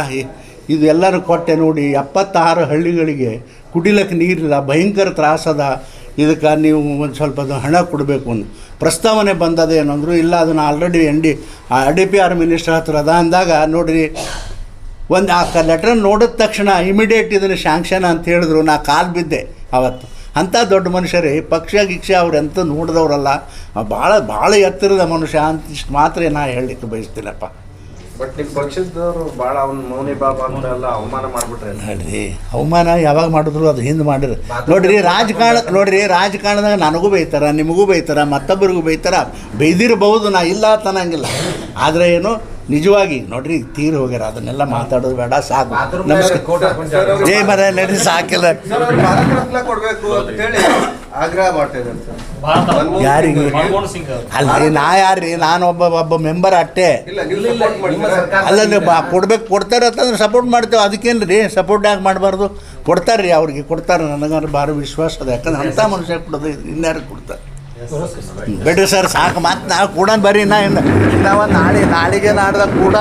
ಇದು ಎಲ್ಲರೂ ಕೊಟ್ಟೆ ನೋಡಿ ಎಪ್ಪತ್ತಾರು ಹಳ್ಳಿಗಳಿಗೆ ಕುಡಿಲಕ್ಕೆ ನೀರಿಲ್ಲ, ಭಯಂಕರ ತ್ರಾಸದ ಇದಕ್ಕೆ ನೀವು ಒಂದು ಸ್ವಲ್ಪ ಹಣ ಕೊಡಬೇಕು ಅಂತ ಪ್ರಸ್ತಾವನೆ ಬಂದದೇನಂದ್ರು ಇಲ್ಲ, ಅದನ್ನು already N D D P R minister ಹತ್ರ ಅದ ಅಂದಾಗ ನೋಡಿರಿ, ಒಂದು ಆ ಲೆಟ್ರ್ ನೋಡಿದ ತಕ್ಷಣ ಇಮಿಡಿಯೇಟ್ ಇದನ್ನು ಶಾಂಕ್ಷನ್ ಅಂತ ಹೇಳಿದ್ರು, ನಾ ಕಾಲು ಬಿದ್ದೆ ಅವತ್ತು. ಅಂಥ ದೊಡ್ಡ ಮನುಷ್ಯರೇ, ಪಕ್ಷ ಗಿಕ್ಷ ಅವ್ರು ಎಂತ ನೋಡಿದವರಲ್ಲ ಭಾಳ ಭಾಳ ಎತ್ತರದ ಮನುಷ್ಯ ಅಂತ ಇಷ್ಟು ಮಾತ್ರ ನಾ ಹೇಳಲಿಕ್ಕೆ ಬಯಸ್ತೀನಪ್ಪ ಬಟ್ ಪಕ್ಷದವರು ಬಹಳ ಅವ್ನ ಮೌನಿ ಬಾಬಾ ಅಂತ ಎಲ್ಲ ಅವಮಾನ ಮಾಡ್ಬಿಟ್ರೆ ನೋಡ್ರಿ ಅವಮಾನ ಯಾವಾಗ ಮಾಡಿದ್ರು ಅದು ಹಿಂದೆ ಮಾಡಿದ್ರು. ನೋಡ್ರಿ ರಾಜಕಾರಣ ನೋಡ್ರಿ ರಾಜಕಾರಣದಾಗ ನನಗೂ ಬೈತಾರ ನಿಮಗೂ ಬೈತಾರ ಮತ್ತೊಬ್ಬರಿಗೂ ಬೈತಾರ. ಬೈದಿರಬಹುದು ನಾ ಇಲ್ಲ ತನಂಗಿಲ್ಲ ಆದರೆ ಏನು ನಿಜವಾಗಿ ನೋಡ್ರಿ ತೀರ್ ಹೋಗ್ಯಾರ. ಅದನ್ನೆಲ್ಲ ಮಾತಾಡೋದು ಬೇಡ ಸಾಕು. ನಮಸ್ಕಾರ. ಜೈ ಮರ ನಡ್ರಿ ಸಾಕಿಲ್ಲ. ಆಗ್ರಹ ಮಾಡ್ತಾ ಇದ್ದಾರೆ ಸರ್. ಯಾರಿಗೆ ಅಲ್ರಿ ನಾ ಯಾರ್ರಿ? ನಾನು ಒಬ್ಬ ಒಬ್ಬ ಮೆಂಬರ್ ಅಷ್ಟೇ ಇಲ್ಲ ನೀವು support ಮಾಡ್ತೀರಾ? ಅಲ್ಲ ನೀವು ಬಾ ಕೊಡ್ಬೇಕು ಕೊಡ್ತಾರೆ ಅಂತಂದ್ರೆ ಸಪೋರ್ಟ್ ಮಾಡ್ತೇವೆ. ಅದಕ್ಕೇನು ರೀ ಸಪೋರ್ಟ್ ಯಾಕೆ ಮಾಡಬಾರ್ದು? ಕೊಡ್ತಾರೆ ರೀ ಅವ್ರಿಗೆ ಕೊಡ್ತಾರೆ. ನನಗಂದ್ರೆ ಭಾರಿ ವಿಶ್ವಾಸ ಅದ. ಯಾಕಂದ್ರೆ ಅಂಥ ಮನುಷ್ಯ ಕೊಡೋದು ಇನ್ಯಾರು ಕೊಡ್ತಾರೆ? ಬಿಡ್ರಿ ಸರ್ ಸಾಕು. ಮತ್ತೆ ನಾವು ಕೂಡ ಬರೀ ನಾ ಇನ್ನು ನಾವು ನಾಳೆ ನಾಳೆಗೆ ನಾಡ್ದಾಗ ಕೂಡ